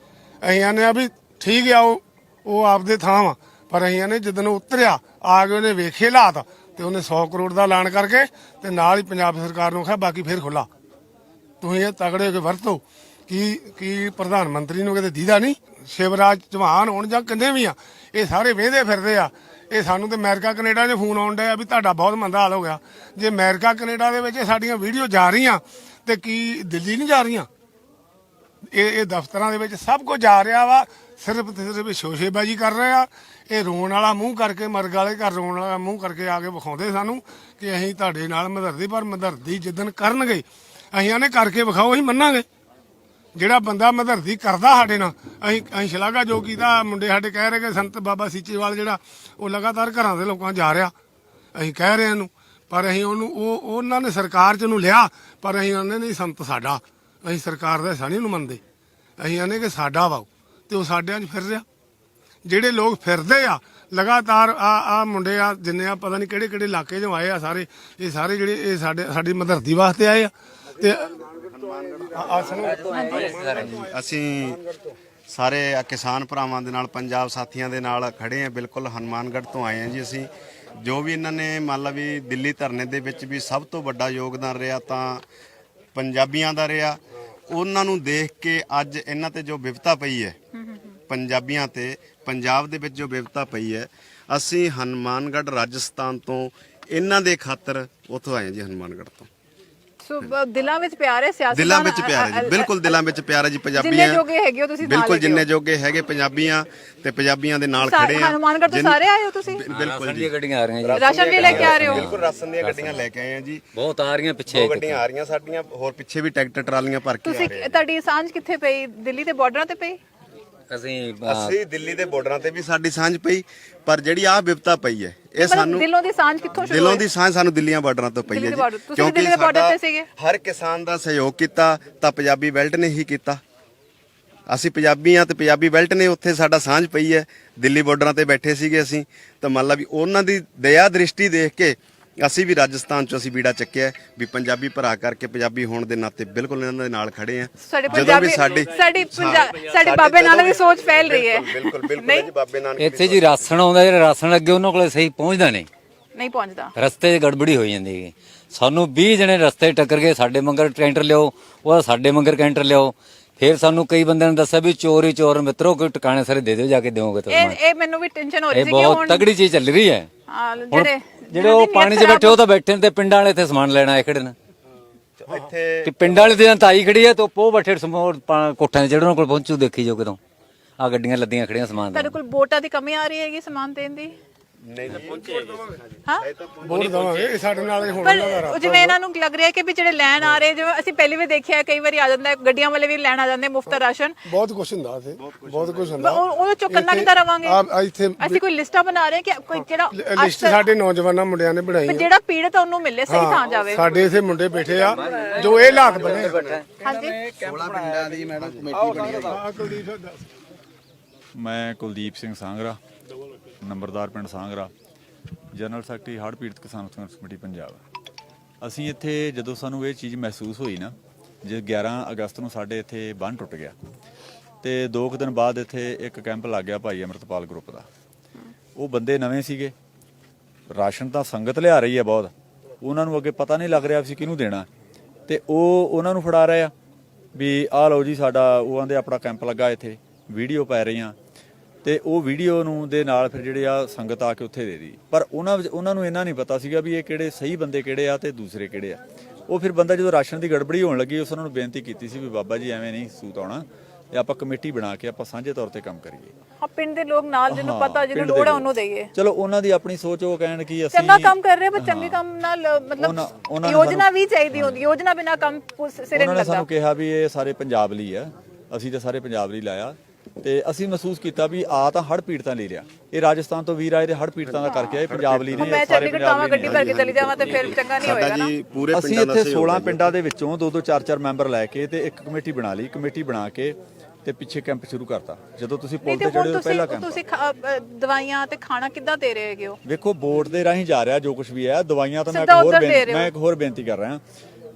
ਅਸੀਂ ਆਨੇ ਆ ਵੀ ਠੀਕ ਆ, ਉਹ ਉਹ ਆਪਦੇ ਥਾਂ ਵਾ। ਪਰ ਅਸੀਂ ਇਹਨੇ ਜਦੋਂ ਉਤਰਿਆ, ਆ ਕੇ ਉਹਨੇ ਵੇਖੇ ਹਾਲਾਤ ਤੇ ਉਹਨੇ 100 ਕਰੋੜ ਦਾ ਐਲਾਨ ਕਰਕੇ ਤੇ ਨਾਲ ਹੀ ਪੰਜਾਬ ਸਰਕਾਰ ਨੂੰ ਕਿਹਾ, ਬਾਕੀ ਫੇਰ ਖੁੱਲਾ ਤੁਸੀਂ ਇਹ ਤਗੜੇ ਹੋ ਕੇ ਵਰਤੋ। ਕੀ ਕੀ ਪ੍ਰਧਾਨ ਮੰਤਰੀ ਨੂੰ ਕਿਤੇ ਦੀਦਾ ਨਹੀਂ? ਸ਼ਿਵਰਾਜ ਚੌਹਾਨ ਹੋਣ ਜਾਂ ਕਿੰਨੇ ਵੀ ਆ, ਇਹ ਸਾਰੇ ਵੇਹਦੇ ਫਿਰਦੇ ਆ। ਇਹ ਸਾਨੂੰ ਤੇ ਅਮਰੀਕਾ, ਕੈਨੇਡਾ 'ਚ ਫੋਨ ਆਉਣ ਡਿਆ ਵੀ ਤੁਹਾਡਾ ਬਹੁਤ ਮੰਦਾ ਹਾਲ ਹੋ ਗਿਆ। ਜੇ ਅਮਰੀਕਾ, ਕੈਨੇਡਾ ਦੇ ਵਿੱਚ ਇਹ ਸਾਡੀਆਂ ਵੀਡੀਓ ਜਾ ਰਹੀਆਂ, ਤੇ ਕੀ ਦਿੱਲੀ ਨਹੀਂ ਜਾ ਰਹੀਆਂ? ਇਹ ਇਹ ਦਫ਼ਤਰਾਂ ਦੇ ਵਿੱਚ ਸਭ ਕੁਝ ਜਾ ਰਿਹਾ ਵਾ, ਸਿਰਫ ਤੇ ਸਿਰਫ ਸ਼ੋਸ਼ੇਬਾਜ਼ੀ ਕਰ ਰਹੇ ਆ। ਇਹ ਰੋਣ ਵਾਲਾ ਮੂੰਹ ਕਰਕੇ, ਮਰਗ ਵਾਲੇ ਘਰ ਰੋਣ ਵਾਲਾ ਮੂੰਹ ਕਰਕੇ ਆ ਕੇ ਵਿਖਾਉਂਦੇ ਸਾਨੂੰ ਕਿ ਅਸੀਂ ਤੁਹਾਡੇ ਨਾਲ ਮਦਰਦੀ ਪਰ ਮਦਰਦੀ ਜਿੱਦਨ ਕਰਨਗੇ, ਅਸੀਂ ਇਹਨੇ ਕਰਕੇ ਵਿਖਾਓ, ਅਸੀਂ ਮੰਨਾਂਗੇ। ਜਿਹੜਾ ਬੰਦਾ ਮਦਰਦੀ ਕਰਦਾ ਸਾਡੇ ਨਾਲ ਅਸੀਂ ਅਸੀਂ ਸ਼ਲਾਘਾ ਜੋ ਕੀਤਾ ਮੁੰਡੇ ਸਾਡੇ ਕਹਿ ਰਹੇ ਕਿ ਸੰਤ ਬਾਬਾ ਸੀਚੇਵਾਲ ਜਿਹੜਾ ਉਹ ਲਗਾਤਾਰ ਘਰਾਂ ਦੇ ਲੋਕਾਂ 'ਚ ਜਾ ਰਿਹਾ। ਅਸੀਂ ਕਹਿ ਰਹੇ ਇਹਨੂੰ ਪਰ ਅਸੀਂ ਉਹਨੂੰ ਉਹ ਉਹਨਾਂ ਨੇ ਸਰਕਾਰ 'ਚ ਉਹਨੂੰ ਲਿਆ ਪਰ ਅਸੀਂ ਉਹਨੇ ਨਹੀਂ ਸੰਤ ਸਾਡਾ। ਅਸੀਂ ਸਰਕਾਰ ਦਾ ਹਿੱਸਾ ਨਹੀਂ ਮੰਨਦੇ। ਅਸੀਂ ਆਨੇ ਕਿ ਸਾਡਾ ਵਾ ਉਹ, ਤੇ ਉਹ ਸਾਡਿਆਂ 'ਚ ਫਿਰ ਰਿਹਾ। ਜਿਹੜੇ ਲੋਕ ਫਿਰਦੇ ਆ ਲਗਾਤਾਰ ਆ ਆ ਮੁੰਡੇ ਆ ਜਿੰਨੇ ਆ ਪਤਾ ਨਹੀਂ ਕਿਹੜੇ ਕਿਹੜੇ ਇਲਾਕੇ 'ਚੋਂ ਆਏ ਆ ਸਾਰੇ ਇਹ ਸਾਰੇ ਜਿਹੜੇ ਇਹ ਸਾਡੇ ਸਾਡੀ ਮਦਰਦੀ ਵਾਸਤੇ ਆਏ ਆ। ਤੇ ਅਸੀਂ ਸਾਰੇ ਕਿਸਾਨ ਭਰਾਵਾਂ ਦੇ ਨਾਲ, ਪੰਜਾਬ ਸਾਥੀਆਂ ਦੇ ਨਾਲ ਖੜੇ ਆ ਬਿਲਕੁਲ ਹਨੂਮਾਨਗੜ੍ਹ ਤੋਂ ਆਏ ਆ ਜੀ ਅਸੀਂ। ਜੋ ਵੀ ਇਹਨਾਂ ਨੇ ਮੰਨ ਲਾ ਵੀ ਦਿੱਲੀ ਧਰਨੇ ਦੇ ਵਿੱਚ ਵੀ ਸਭ ਤੋਂ ਵੱਡਾ ਯੋਗਦਾਨ ਰਿਹਾ ਤਾਂ ਪੰਜਾਬੀਆਂ ਦਾ ਰਿਹਾ। ਉਹਨਾਂ ਨੂੰ ਦੇਖ ਕੇ ਅੱਜ ਇਹਨਾਂ ਤੇ ਜੋ ਵਿਪਤਾ ਪਈ ਹੈ, ਪੰਜਾਬੀਆਂ ਤੇ, ਪੰਜਾਬ ਦੇ ਵਿੱਚ ਜੋ ਵਿਪਤਾ ਪਈ ਹੈ, ਅਸੀਂ ਹਨੂਮਾਨਗੜ੍ਹ, ਰਾਜਸਥਾਨ ਤੋਂ ਇਹਨਾਂ ਦੇ ਖਾਤਰ ਉੱਥੋਂ ਆਏ ਹਾਂ ਜੀ ਹਨੂਮਾਨਗੜ੍ਹ ਤੋਂ। ਸੋ ਬ- ਦਿਲਾਂ ਵਿੱਚ ਪਿਆਰ ਹੈ ਸਿਆਸਤ ਦਿਲਾਂ ਵਿੱਚ ਪਿਆਰ ਹੈ ਜੀ। ਬਿਲਕੁਲ ਦਿਲਾਂ ਵਿੱਚ ਪਿਆਰ ਹੈ ਜੀ ਪੰਜਾਬੀਆਂ ਜਿੰਨੇ ਜੋਗੇ ਹੈਗੇ ਹੋ ਤੁਸੀਂ ਨਾਲ ਬਿਲਕੁਲ ਹੈਗੇ ਜਿੰਨੇ ਹੋ। ਜੋਗੇ ਹੈਗੇ ਪੰਜਾਬੀਆਂ ਤੇ ਪੰਜਾਬੀਆਂ ਦੇ ਨਾਲ ਖੜੇ ਆ ਹਨੂਮਾਨਗੜ੍ਹ ਤੋਂ ਸਾਰੇ ਆਏ ਹੋ ਤੁਸੀਂ? ਬਿਲਕੁਲ ਜੀ। ਗੱਡੀਆਂ ਆ ਰਹੀਆਂ ਜੀ। ਰਾਸ਼ਨ ਵੀ ਲੈ ਕੇ ਆ ਰਹੇ ਹੋ। ਬਿਲਕੁਲ ਰਾਸ਼ਨ ਦੀਆਂ ਗੱਡੀਆਂ ਲੈ ਕੇ ਆਏ ਆ ਜੀ। ਬਹੁਤ ਆ ਰਹੀਆਂ ਪਿੱਛੇ ਦੋ ਗੱਡੀਆਂ ਆ ਰਹੀਆਂ ਸਾਡੀਆਂ ਹੋਰ ਪਿੱਛੇ ਵੀ ਟਰੈਕਟਰ ਟਰਾਲੀਆਂ ਭਰ ਕੇ ਆ ਤੁਸੀਂ ਰਹੇ ਆ ਤੁਹਾਡੀ ਸਾਂਝ ਕਿੱਥੇ ਪਈ? ਦਿੱਲੀ ਦੇ ਬਾਰਡਰਾਂ ਤੇ ਪਈ? ਅਸੀਂ ਅਹ, ਅਸੀਂ ਦਿੱਲੀ ਦੇ ਬਾਰਡਰਾਂ ਤੇ ਵੀ ਸਾਡੀ ਸਾਂਝ ਪਈ ਪਰ ਜਿਹੜੀ ਆਹ ਵਿਪਤਾ ਪਈ ਹੈ ਇਹ ਮਤਲਬ ਸਾਨੂੰ ਦਿਲੋਂ ਦੀ ਸਾਂਝ ਕਿੱਥੋਂ ਸ਼ੁਰੂ ਦਿਲੋਂ ਹੋਈ? ਦੀ ਸਾਂਝ ਸਾਨੂੰ ਦਿੱਲੀਆਂ ਬਾਰਡਰਾਂ ਤੋਂ ਪਈ ਦਿੱਲੀ ਹੈ ਦੇ ਜੀ ਤੁਸੀਂ ਵੀ ਦਿੱਲੀ ਦੇ border ਸਾਡਾ ਤੇ ਸੀਗੇ? ਹਰ ਕਿਸਾਨ ਦਾ ਸਹਿਯੋਗ ਕੀਤਾ ਤਾਂ ਪੰਜਾਬੀ ਬੈਲਟ ਨੇ ਹੀ ਕੀਤਾ। ਅਸੀਂ ਪੰਜਾਬੀ ਆ ਤੇ ਪੰਜਾਬੀ ਬੈਲਟ ਨੇ ਉੱਥੇ ਸਾਡਾ ਸਾਂਝ ਪਈ ਹੈ। ਦਿੱਲੀ ਬਾਰਡਰਾਂ ਤੇ ਬੈਠੇ ਸੀਗੇ ਅਸੀਂ ਤਾਂ ਮੰਨ ਲਾ ਵੀ ਉਹਨਾਂ ਦੀ ਦਇਆ ਦ੍ਰਿਸ਼ਟੀ ਦੇਖ ਕੇ ਅਸੀਂ ਵੀ ਰਾਜਸਥਾਨ ਚੋਂ ਅਸੀਂ ਬੀੜਾ ਚੱਕਿਆ ਵੀ ਪੰਜਾਬੀ ਭਰਾ ਕਰਕੇ ਪੰਜਾਬੀ ਹੋਣ ਦੇ ਨਾਤੇ ਬਿਲਕੁਲ ਇਹਨਾਂ ਦੇ ਨਾਲ ਖੜੇ ਆ ਸਾਡੇ ਜਦੋਂ ਪੰਜਾਬੀ ਵੀ ਸਾਡੀ ਸਾਡੀ ਸਾਡੀ ਬਾਬੇ ਨਾਨਕ ਦੀ ਸੋਚ ਫੈਲ ਰਹੀ ਹੈ। ਬਿਲਕੁਲ ਬਿਲਕੁਲ ਜੀ ਬਾਬੇ ਨਾਨਕ ਇੱਥੇ ਜੀ ਰਾਸ਼ਨ ਆਉਂਦਾ ਜਿਹੜਾ ਰਾਸ਼ਨ ਲੱਗੇ ਉਹਨਾਂ ਕੋਲੇ ਸਹੀ ਪਹੁੰਚਦਾ ਨਹੀਂ। ਨਹੀਂ ਪਹੁੰਚਦਾ। ਰਸਤੇ 'ਚ ਗੜਬੜੀ ਹੋਈ ਜਾਂਦੀ ਹੈ ਸਾਨੂੰ 20 ਜਣੇ ਰਸਤੇ ਟੱਕਰ ਗਏ ਸਾਡੇ ਮੰਗਰ ਕੈਂਟਰ ਲਿਓ ਉਹ ਸਾਡੇ ਮੰਗਰ ਕੈਂਟਰ ਲਿਓ ਫਿਰ ਸਾਨੂੰ ਕਈ ਬੰਦਿਆਂ ਨੇ ਦੱਸਿਆ ਵੀ ਚੋਰੀ ਚੋਰ ਮਿੱਤਰੋ ਕੋਈ ਟਿਕਾਣੇ ਸਾਰੇ ਦੇ ਦਿਓ ਜਾ ਕੇ ਦਿਓਗੇ ਤਾਂ ਇਹ ਇਹ ਮੈਨੂੰ ਵੀ ਟੈਨਸ਼ਨ ਹੋ ਰਹੀ ਸੀ ਕਿ ਬਹੁਤ ਹੁਣ ਤਗੜੀ ਚੀਜ਼ ਚੱਲ ਰਹੀ ਹੈ। ਹਾਂ, ਜਿਹੜੇ ਜਿਹੜੇ ਉਹ ਪਾਣੀ 'ਚ ਬੈਠੇ ਉਹ ਤਾਂ ਬੈਠੇ ਨੇ ਤੇ ਪਿੰਡਾਂ ਵਾਲੇ ਇੱਥੇ ਸਮਾਨ ਲੈਣ ਆਏ ਖੜੇ ਨੇ। ਇੱਥੇ ਤੇ ਪਿੰਡਾਂ ਵਾਲੇ ਦੇ ਤਾਈ ਖੜੀ ਹੈ ਤੇ ਉਹ ਪੋ ਬੈਠੇ ਸਮੋਰ ਕੋਠਿਆਂ 'ਤੇ ਜਿਹੜੇ ਉਹਨਾਂ ਕੋਲ ਪਹੁੰਚੂ ਦੇਖੀ ਜੋ ਕਿਦੋਂ। ਆ ਗੱਡੀਆਂ ਲੱਦੀਆਂ ਖੜੀਆਂ ਸਮਾਨ ਤੁਹਾਡੇ ਕੋਲ ਵੋਟਾਂ ਦੀ ਕਮੀ ਆ ਰਹੀ ਹੈਗੀ ਸਮਾਨ ਦੇਣ ਦੀ? ਨਹੀਂ ਜੀ ਹਾਂ? ਵੋਟ ਦਵਾਂਗੇ ਸਾਡੇ ਨਾਲ ਹੀ ਹੁਣ ਇਹਨਾਂ ਦਾ ਪਰ ਜਿਵੇਂ ਇਹਨਾਂ ਨੂੰ ਲੱਗ ਰਿਹਾ ਕਿ ਵੀ ਜਿਹੜੇ ਲੈਣ ਆ ਰਹੇ ਜਿਵੇਂ ਅਸੀਂ ਪਹਿਲੇ ਵੀ ਦੇਖਿਆ ਕਈ ਵਾਰੀ ਆ ਜਾਂਦਾ ਹੈ, ਗੱਡੀਆਂ ਵਾਲੇ ਵੀ ਲੈਣ ਆ ਜਾਂਦੇ ਮੁਫਤ ਰਾਸ਼ਨ। ਬਹੁਤ ਕੁਝ ਹੁੰਦਾ ਇੱਥੇ ਬਹੁਤ ਕੁਝ ਹੁੰਦਾ। ਉਹ ਉਹ ਚੋਂ ਕੰਨਾ ਕਿੱਦਾਂ ਰਵਾਂਗੇ। ਆ ਆ ਇੱਥੇ ਅਸੀਂ ਕੋਈ ਲਿਸਟਾਂ ਬਣਾ ਰਹੇ ਕਿ ਕੋਈ ਜਿਹੜਾ ਲਿਸਟ ਸਾਡੇ ਨੌਜਵਾਨਾਂ ਮੁੰਡਿਆਂ ਨੇ ਬਣਾਈ ਪਰ ਆ। ਜਿਹੜਾ ਪੀੜਤ ਆ ਉਹਨੂੰ ਮਿਲੇ ਸਹੀ ਥਾਂ ਜਾਵੇ। ਸਾਡੇ ਇੱਥੇ ਮੁੰਡੇ ਬੈਠੇ ਆ ਜੋ ਇਹ ਹਾਲਾਤ ਬਣੇ। ਹਾਂਜੀ। ਆਹ ਕੁਲਦੀਪ ਸਾਹਿਬ ਦੱਸ। ਮੈਂ ਕੁਲਦੀਪ ਸਿੰਘ ਸਾਂਗਰਾ। ਨੰਬਰਦਾਰ ਪਿੰਡ ਸਾਂਗਰਾ, ਜਨਰਲ ਸੈਕਟਰੀ ਹੜ੍ਹ ਪੀੜਤ ਕਿਸਾਨ ਸੰਘਰਸ਼ ਕਮੇਟੀ ਪੰਜਾਬ। ਅਸੀਂ ਇੱਥੇ ਜਦੋਂ ਸਾਨੂੰ ਇਹ ਚੀਜ਼ ਮਹਿਸੂਸ ਹੋਈ ਨਾ, ਜੇ 11 ਅਗਸਤ ਨੂੰ ਸਾਡੇ ਇੱਥੇ ਬੰਨ ਟੁੱਟ ਗਿਆ ਤੇ 2 ਕੁ ਦਿਨ ਬਾਅਦ ਇੱਥੇ ਇੱਕ ਕੈਂਪ ਲੱਗ ਗਿਆ ਭਾਈ ਅਮਰਤਪਾਲ ਗਰੁੱਪ ਦਾ। ਉਹ ਬੰਦੇ ਨਵੇਂ ਸੀਗੇ, ਰਾਸ਼ਨ ਤਾਂ ਸੰਗਤ ਲਿਆ ਰਹੀ ਹੈ ਬਹੁਤ, ਉਹਨਾਂ ਨੂੰ ਅੱਗੇ ਪਤਾ ਨਹੀਂ ਲੱਗ ਰਿਹਾ ਸੀ ਕਿਹਨੂੰ ਦੇਣਾ। ਤੇ ਉਹ ਉਹਨਾਂ ਨੂੰ ਫੜਾ ਰਹੇ ਆ ਵੀ ਆਹ ਲਓ ਜੀ ਸਾਡਾ, ਉਹ ਆਂਦੇ ਆਪਣਾ ਕੈਂਪ ਲੱਗਾ ਇੱਥੇ, ਵੀਡੀਓ ਪੈ ਰਹੀਆਂ ਤੇ ਉਹ ਵੀਡੀਓ ਨੂੰ ਦੇ ਨਾਲ ਫਿਰ ਜਿਹੜੇ ਆ ਸੰਗਤ ਆ ਕੇ ਉੱਥੇ ਦੇ ਦੀ ਪਰ ਉਹਨਾਂ ਵਿੱਚ ਉਹਨਾਂ ਨੂੰ ਇਹਨਾਂ ਨਹੀਂ ਪਤਾ ਸੀਗਾ ਵੀ ਇਹ ਕਿਹੜੇ ਸਹੀ ਬੰਦੇ ਕਿਹੜੇ ਆ ਤੇ ਦੂਸਰੇ ਕਿਹੜੇ ਆ। ਉਹ ਫਿਰ ਬੰਦਾ ਜਦੋਂ ਰਾਸ਼ਨ ਦੀ ਗੜਬੜੀ ਹੋਣ ਲੱਗੀ ਉਸ ਉਹਨਾਂ ਨੂੰ ਬੇਨਤੀ ਕੀਤੀ ਸੀ ਵੀ ਬਾਬਾ ਜੀ ਐਵੇਂ ਨਹੀਂ ਸੂਤ ਆਉਣਾ ਤੇ ਆਪਾਂ ਕਮੇਟੀ ਬਣਾ ਕੇ ਆਪਾਂ ਸਾਂਝੇ ਤੌਰ ਤੇ ਕੰਮ ਕਰੀਏ। ਹਾਂ ਪਿੰਡ ਦੇ ਲੋਕ ਨਾਲ ਜਿਹਨੂੰ ਪਤਾ ਜਿਹਨੂੰ ਲੋੜ ਹੈ। ਉਹਨੂੰ ਦਈਏ। ਚਲੋ ਉਹਨਾਂ ਦੀ ਆਪਣੀ ਸੋਚ ਉਹ ਕਹਿਣ ਕਿ ਅਸੀਂ ਚੰਗਾ ਕੰਮ ਕਰ ਰਹੇ ਪਰ ਚੰਗੇ ਕੰਮ ਨਾਲ ਉਹਨਾਂ- ਮਤਲਬ ਉਹਨਾਂ ਨੇ ਯੋਜਨਾ ਵੀ ਚਾਹੀਦੀ ਹੁੰਦੀ ਯੋਜਨਾ ਬਿਨਾ ਕੰਮ ਸਿਰੇ ਉਹਨਾਂ ਨਹੀਂ ਨੇ ਲੱਗਦਾ। ਸਾਨੂੰ ਕਿਹਾ ਵੀ ਇਹ ਸਾਰੇ ਪੰਜਾਬ ਲਈ ਆ। ਅਸੀਂ ਤਾਂ ਸਾਰੇ ਪੰਜਾਬ ਲਈ ਲਾਇਆ। ਤੇ ਅਸੀਂ ਮਹਿਸੂਸ ਕੀਤਾ ਵੀ ਆ ਤਾਂ ਹੜ੍ਹ ਪੀੜਤਾਂ ਲਈ ਲਿਆ ਇਹ ਰਾਜਸਥਾਨ ਤੋਂ ਵੀਰ ਆਏ ਦੇ ਹੜ੍ਹ ਪੀੜਤਾਂ ਦਾ ਕਰਕੇ ਆਏ ਪੰਜਾਬ ਲਈ ਨਹੀਂ ਮੈਂ ਸਾਰੇ ਚੰਡੀਗੜ੍ਹ ਪੰਜਾਬ ਲਈ ਗੱਡੀ ਭਰ ਕੇ ਚਲੀ ਜਾਵਾਂ ਤੇ ਫਿਰ ਚੰਗਾ ਨਹੀਂ ਹੋਏਗਾ ਸਾਡਾ ਨਾ ਜੀ ਪੂਰੇ ਅਸੀਂ ਪਿੰਡਾਂ ਦਾ ਇੱਥੇ ਸਹਿਯੋਗ 16 ਹੈ ਜੀ। ਪਿੰਡਾਂ ਦੇ ਵਿੱਚੋਂ ਦੋ ਦੋ ਚਾਰ ਚਾਰ ਮੈਂਬਰ ਲੈ ਕੇ ਤੇ ਇੱਕ ਕਮੇਟੀ ਬਣਾ ਲਈ ਕਮੇਟੀ ਬਣਾ ਕੇ ਤੇ ਪਿੱਛੇ ਕੈਂਪ ਸ਼ੁਰੂ ਕਰਤਾ। ਜਦੋਂ ਤੁਸੀਂ ਨਹੀਂ ਪੁਲ ਤੇ ਤੇ ਹੁਣ ਚੜੇ ਹੋ ਤੁਸੀਂ ਪਹਿਲਾ ਕੈਂਪ ਤੁਸੀਂ ਖਾ- ਅ, ਦਵਾਈਆਂ ਤੇ ਖਾਣਾ ਕਿੱਦਾਂ ਦੇ ਰਹੇ ਹੈਗੇ ਹੋ? ਵੇਖੋ ਬੋਰਡ ਦੇ ਰਾਹੀਂ ਜਾ ਰਿਹਾ ਜੋ ਕੁਝ ਵੀ ਹੈ। ਦਵਾਈਆਂ ਤਾਂ ਮੈਂ ਇੱਕ ਸਿੱਧਾ ਹੋਰ ਉੱਧਰ ਦੇ ਬੇਨਤੀ ਰਹੇ ਹੋ। ਮੈਂ ਇੱਕ ਹੋਰ ਬੇਨਤੀ ਕਰ ਰਿਹਾ।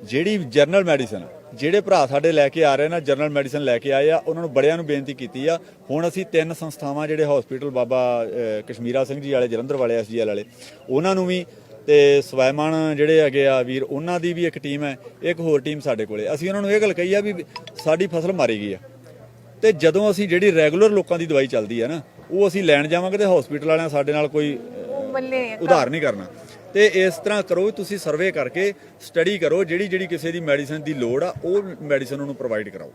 ਜਿਹੜੀ ਜਰਨਲ ਮੈਡੀਸਨ ਜਿਹੜੇ ਭਰਾ ਸਾਡੇ ਲੈ ਕੇ ਆ ਰਹੇ ਨਾ ਜਨਰਲ ਮੈਡੀਸਨ ਲੈ ਕੇ ਆਏ ਆ ਉਹਨਾਂ ਨੂੰ ਬੜਿਆਂ ਨੂੰ ਬੇਨਤੀ ਕੀਤੀ ਆ। ਹੁਣ ਅਸੀਂ ਤਿੰਨ ਸੰਸਥਾਵਾਂ ਜਿਹੜੇ ਹਸਪੀਟਲ ਬਾਬਾ ਕਸ਼ਮੀਰਾ ਸਿੰਘ ਜੀ ਵਾਲੇ ਜਲੰਧਰ ਵਾਲੇ ਐਸਜੀਐਲ ਵਾਲੇ ਉਹਨਾਂ ਨੂੰ ਵੀ ਤੇ ਸਵੈਮਾਨ ਜਿਹੜੇ ਹੈਗੇ ਆ ਵੀਰ ਉਹਨਾਂ ਦੀ ਵੀ ਇੱਕ ਟੀਮ ਹੈ ਇੱਕ ਹੋਰ ਟੀਮ ਸਾਡੇ ਕੋਲੇ। ਅਸੀਂ ਉਹਨਾਂ ਨੂੰ ਇਹ ਗੱਲ ਕਹੀ ਆ ਵੀ ਸਾਡੀ ਫਸਲ ਮਾਰੀ ਗਈ ਆ। ਤੇ ਜਦੋਂ ਅਸੀਂ ਜਿਹੜੀ ਰੈਗੂਲਰ ਲੋਕਾਂ ਦੀ ਦਵਾਈ ਚੱਲਦੀ ਹੈ ਨਾ ਉਹ ਅਸੀਂ ਲੈਣ ਜਾਵਾਂਗੇ ਤੇ ਹਸਪੀਟਲ ਵਾਲਿਆਂ ਸਾਡੇ ਨਾਲ ਕੋਈ ਉਧਾਰ ਨਹੀਂ ਕਰਨਾ। ਤੇ ਇਸ ਤਰ੍ਹਾਂ ਕਰੋ ਤੁਸੀਂ ਸਰਵੇ ਕਰਕੇ ਸਟੱਡੀ ਕਰੋ ਜਿਹੜੀ ਜਿਹੜੀ ਕਿਸੇ ਦੀ ਮੈਡੀਸਨ ਦੀ ਲੋੜ ਆ ਉਹ ਮੈਡੀਸਨ ਉਹਨੂੰ ਪ੍ਰੋਵਾਈਡ ਕਰਾਓ।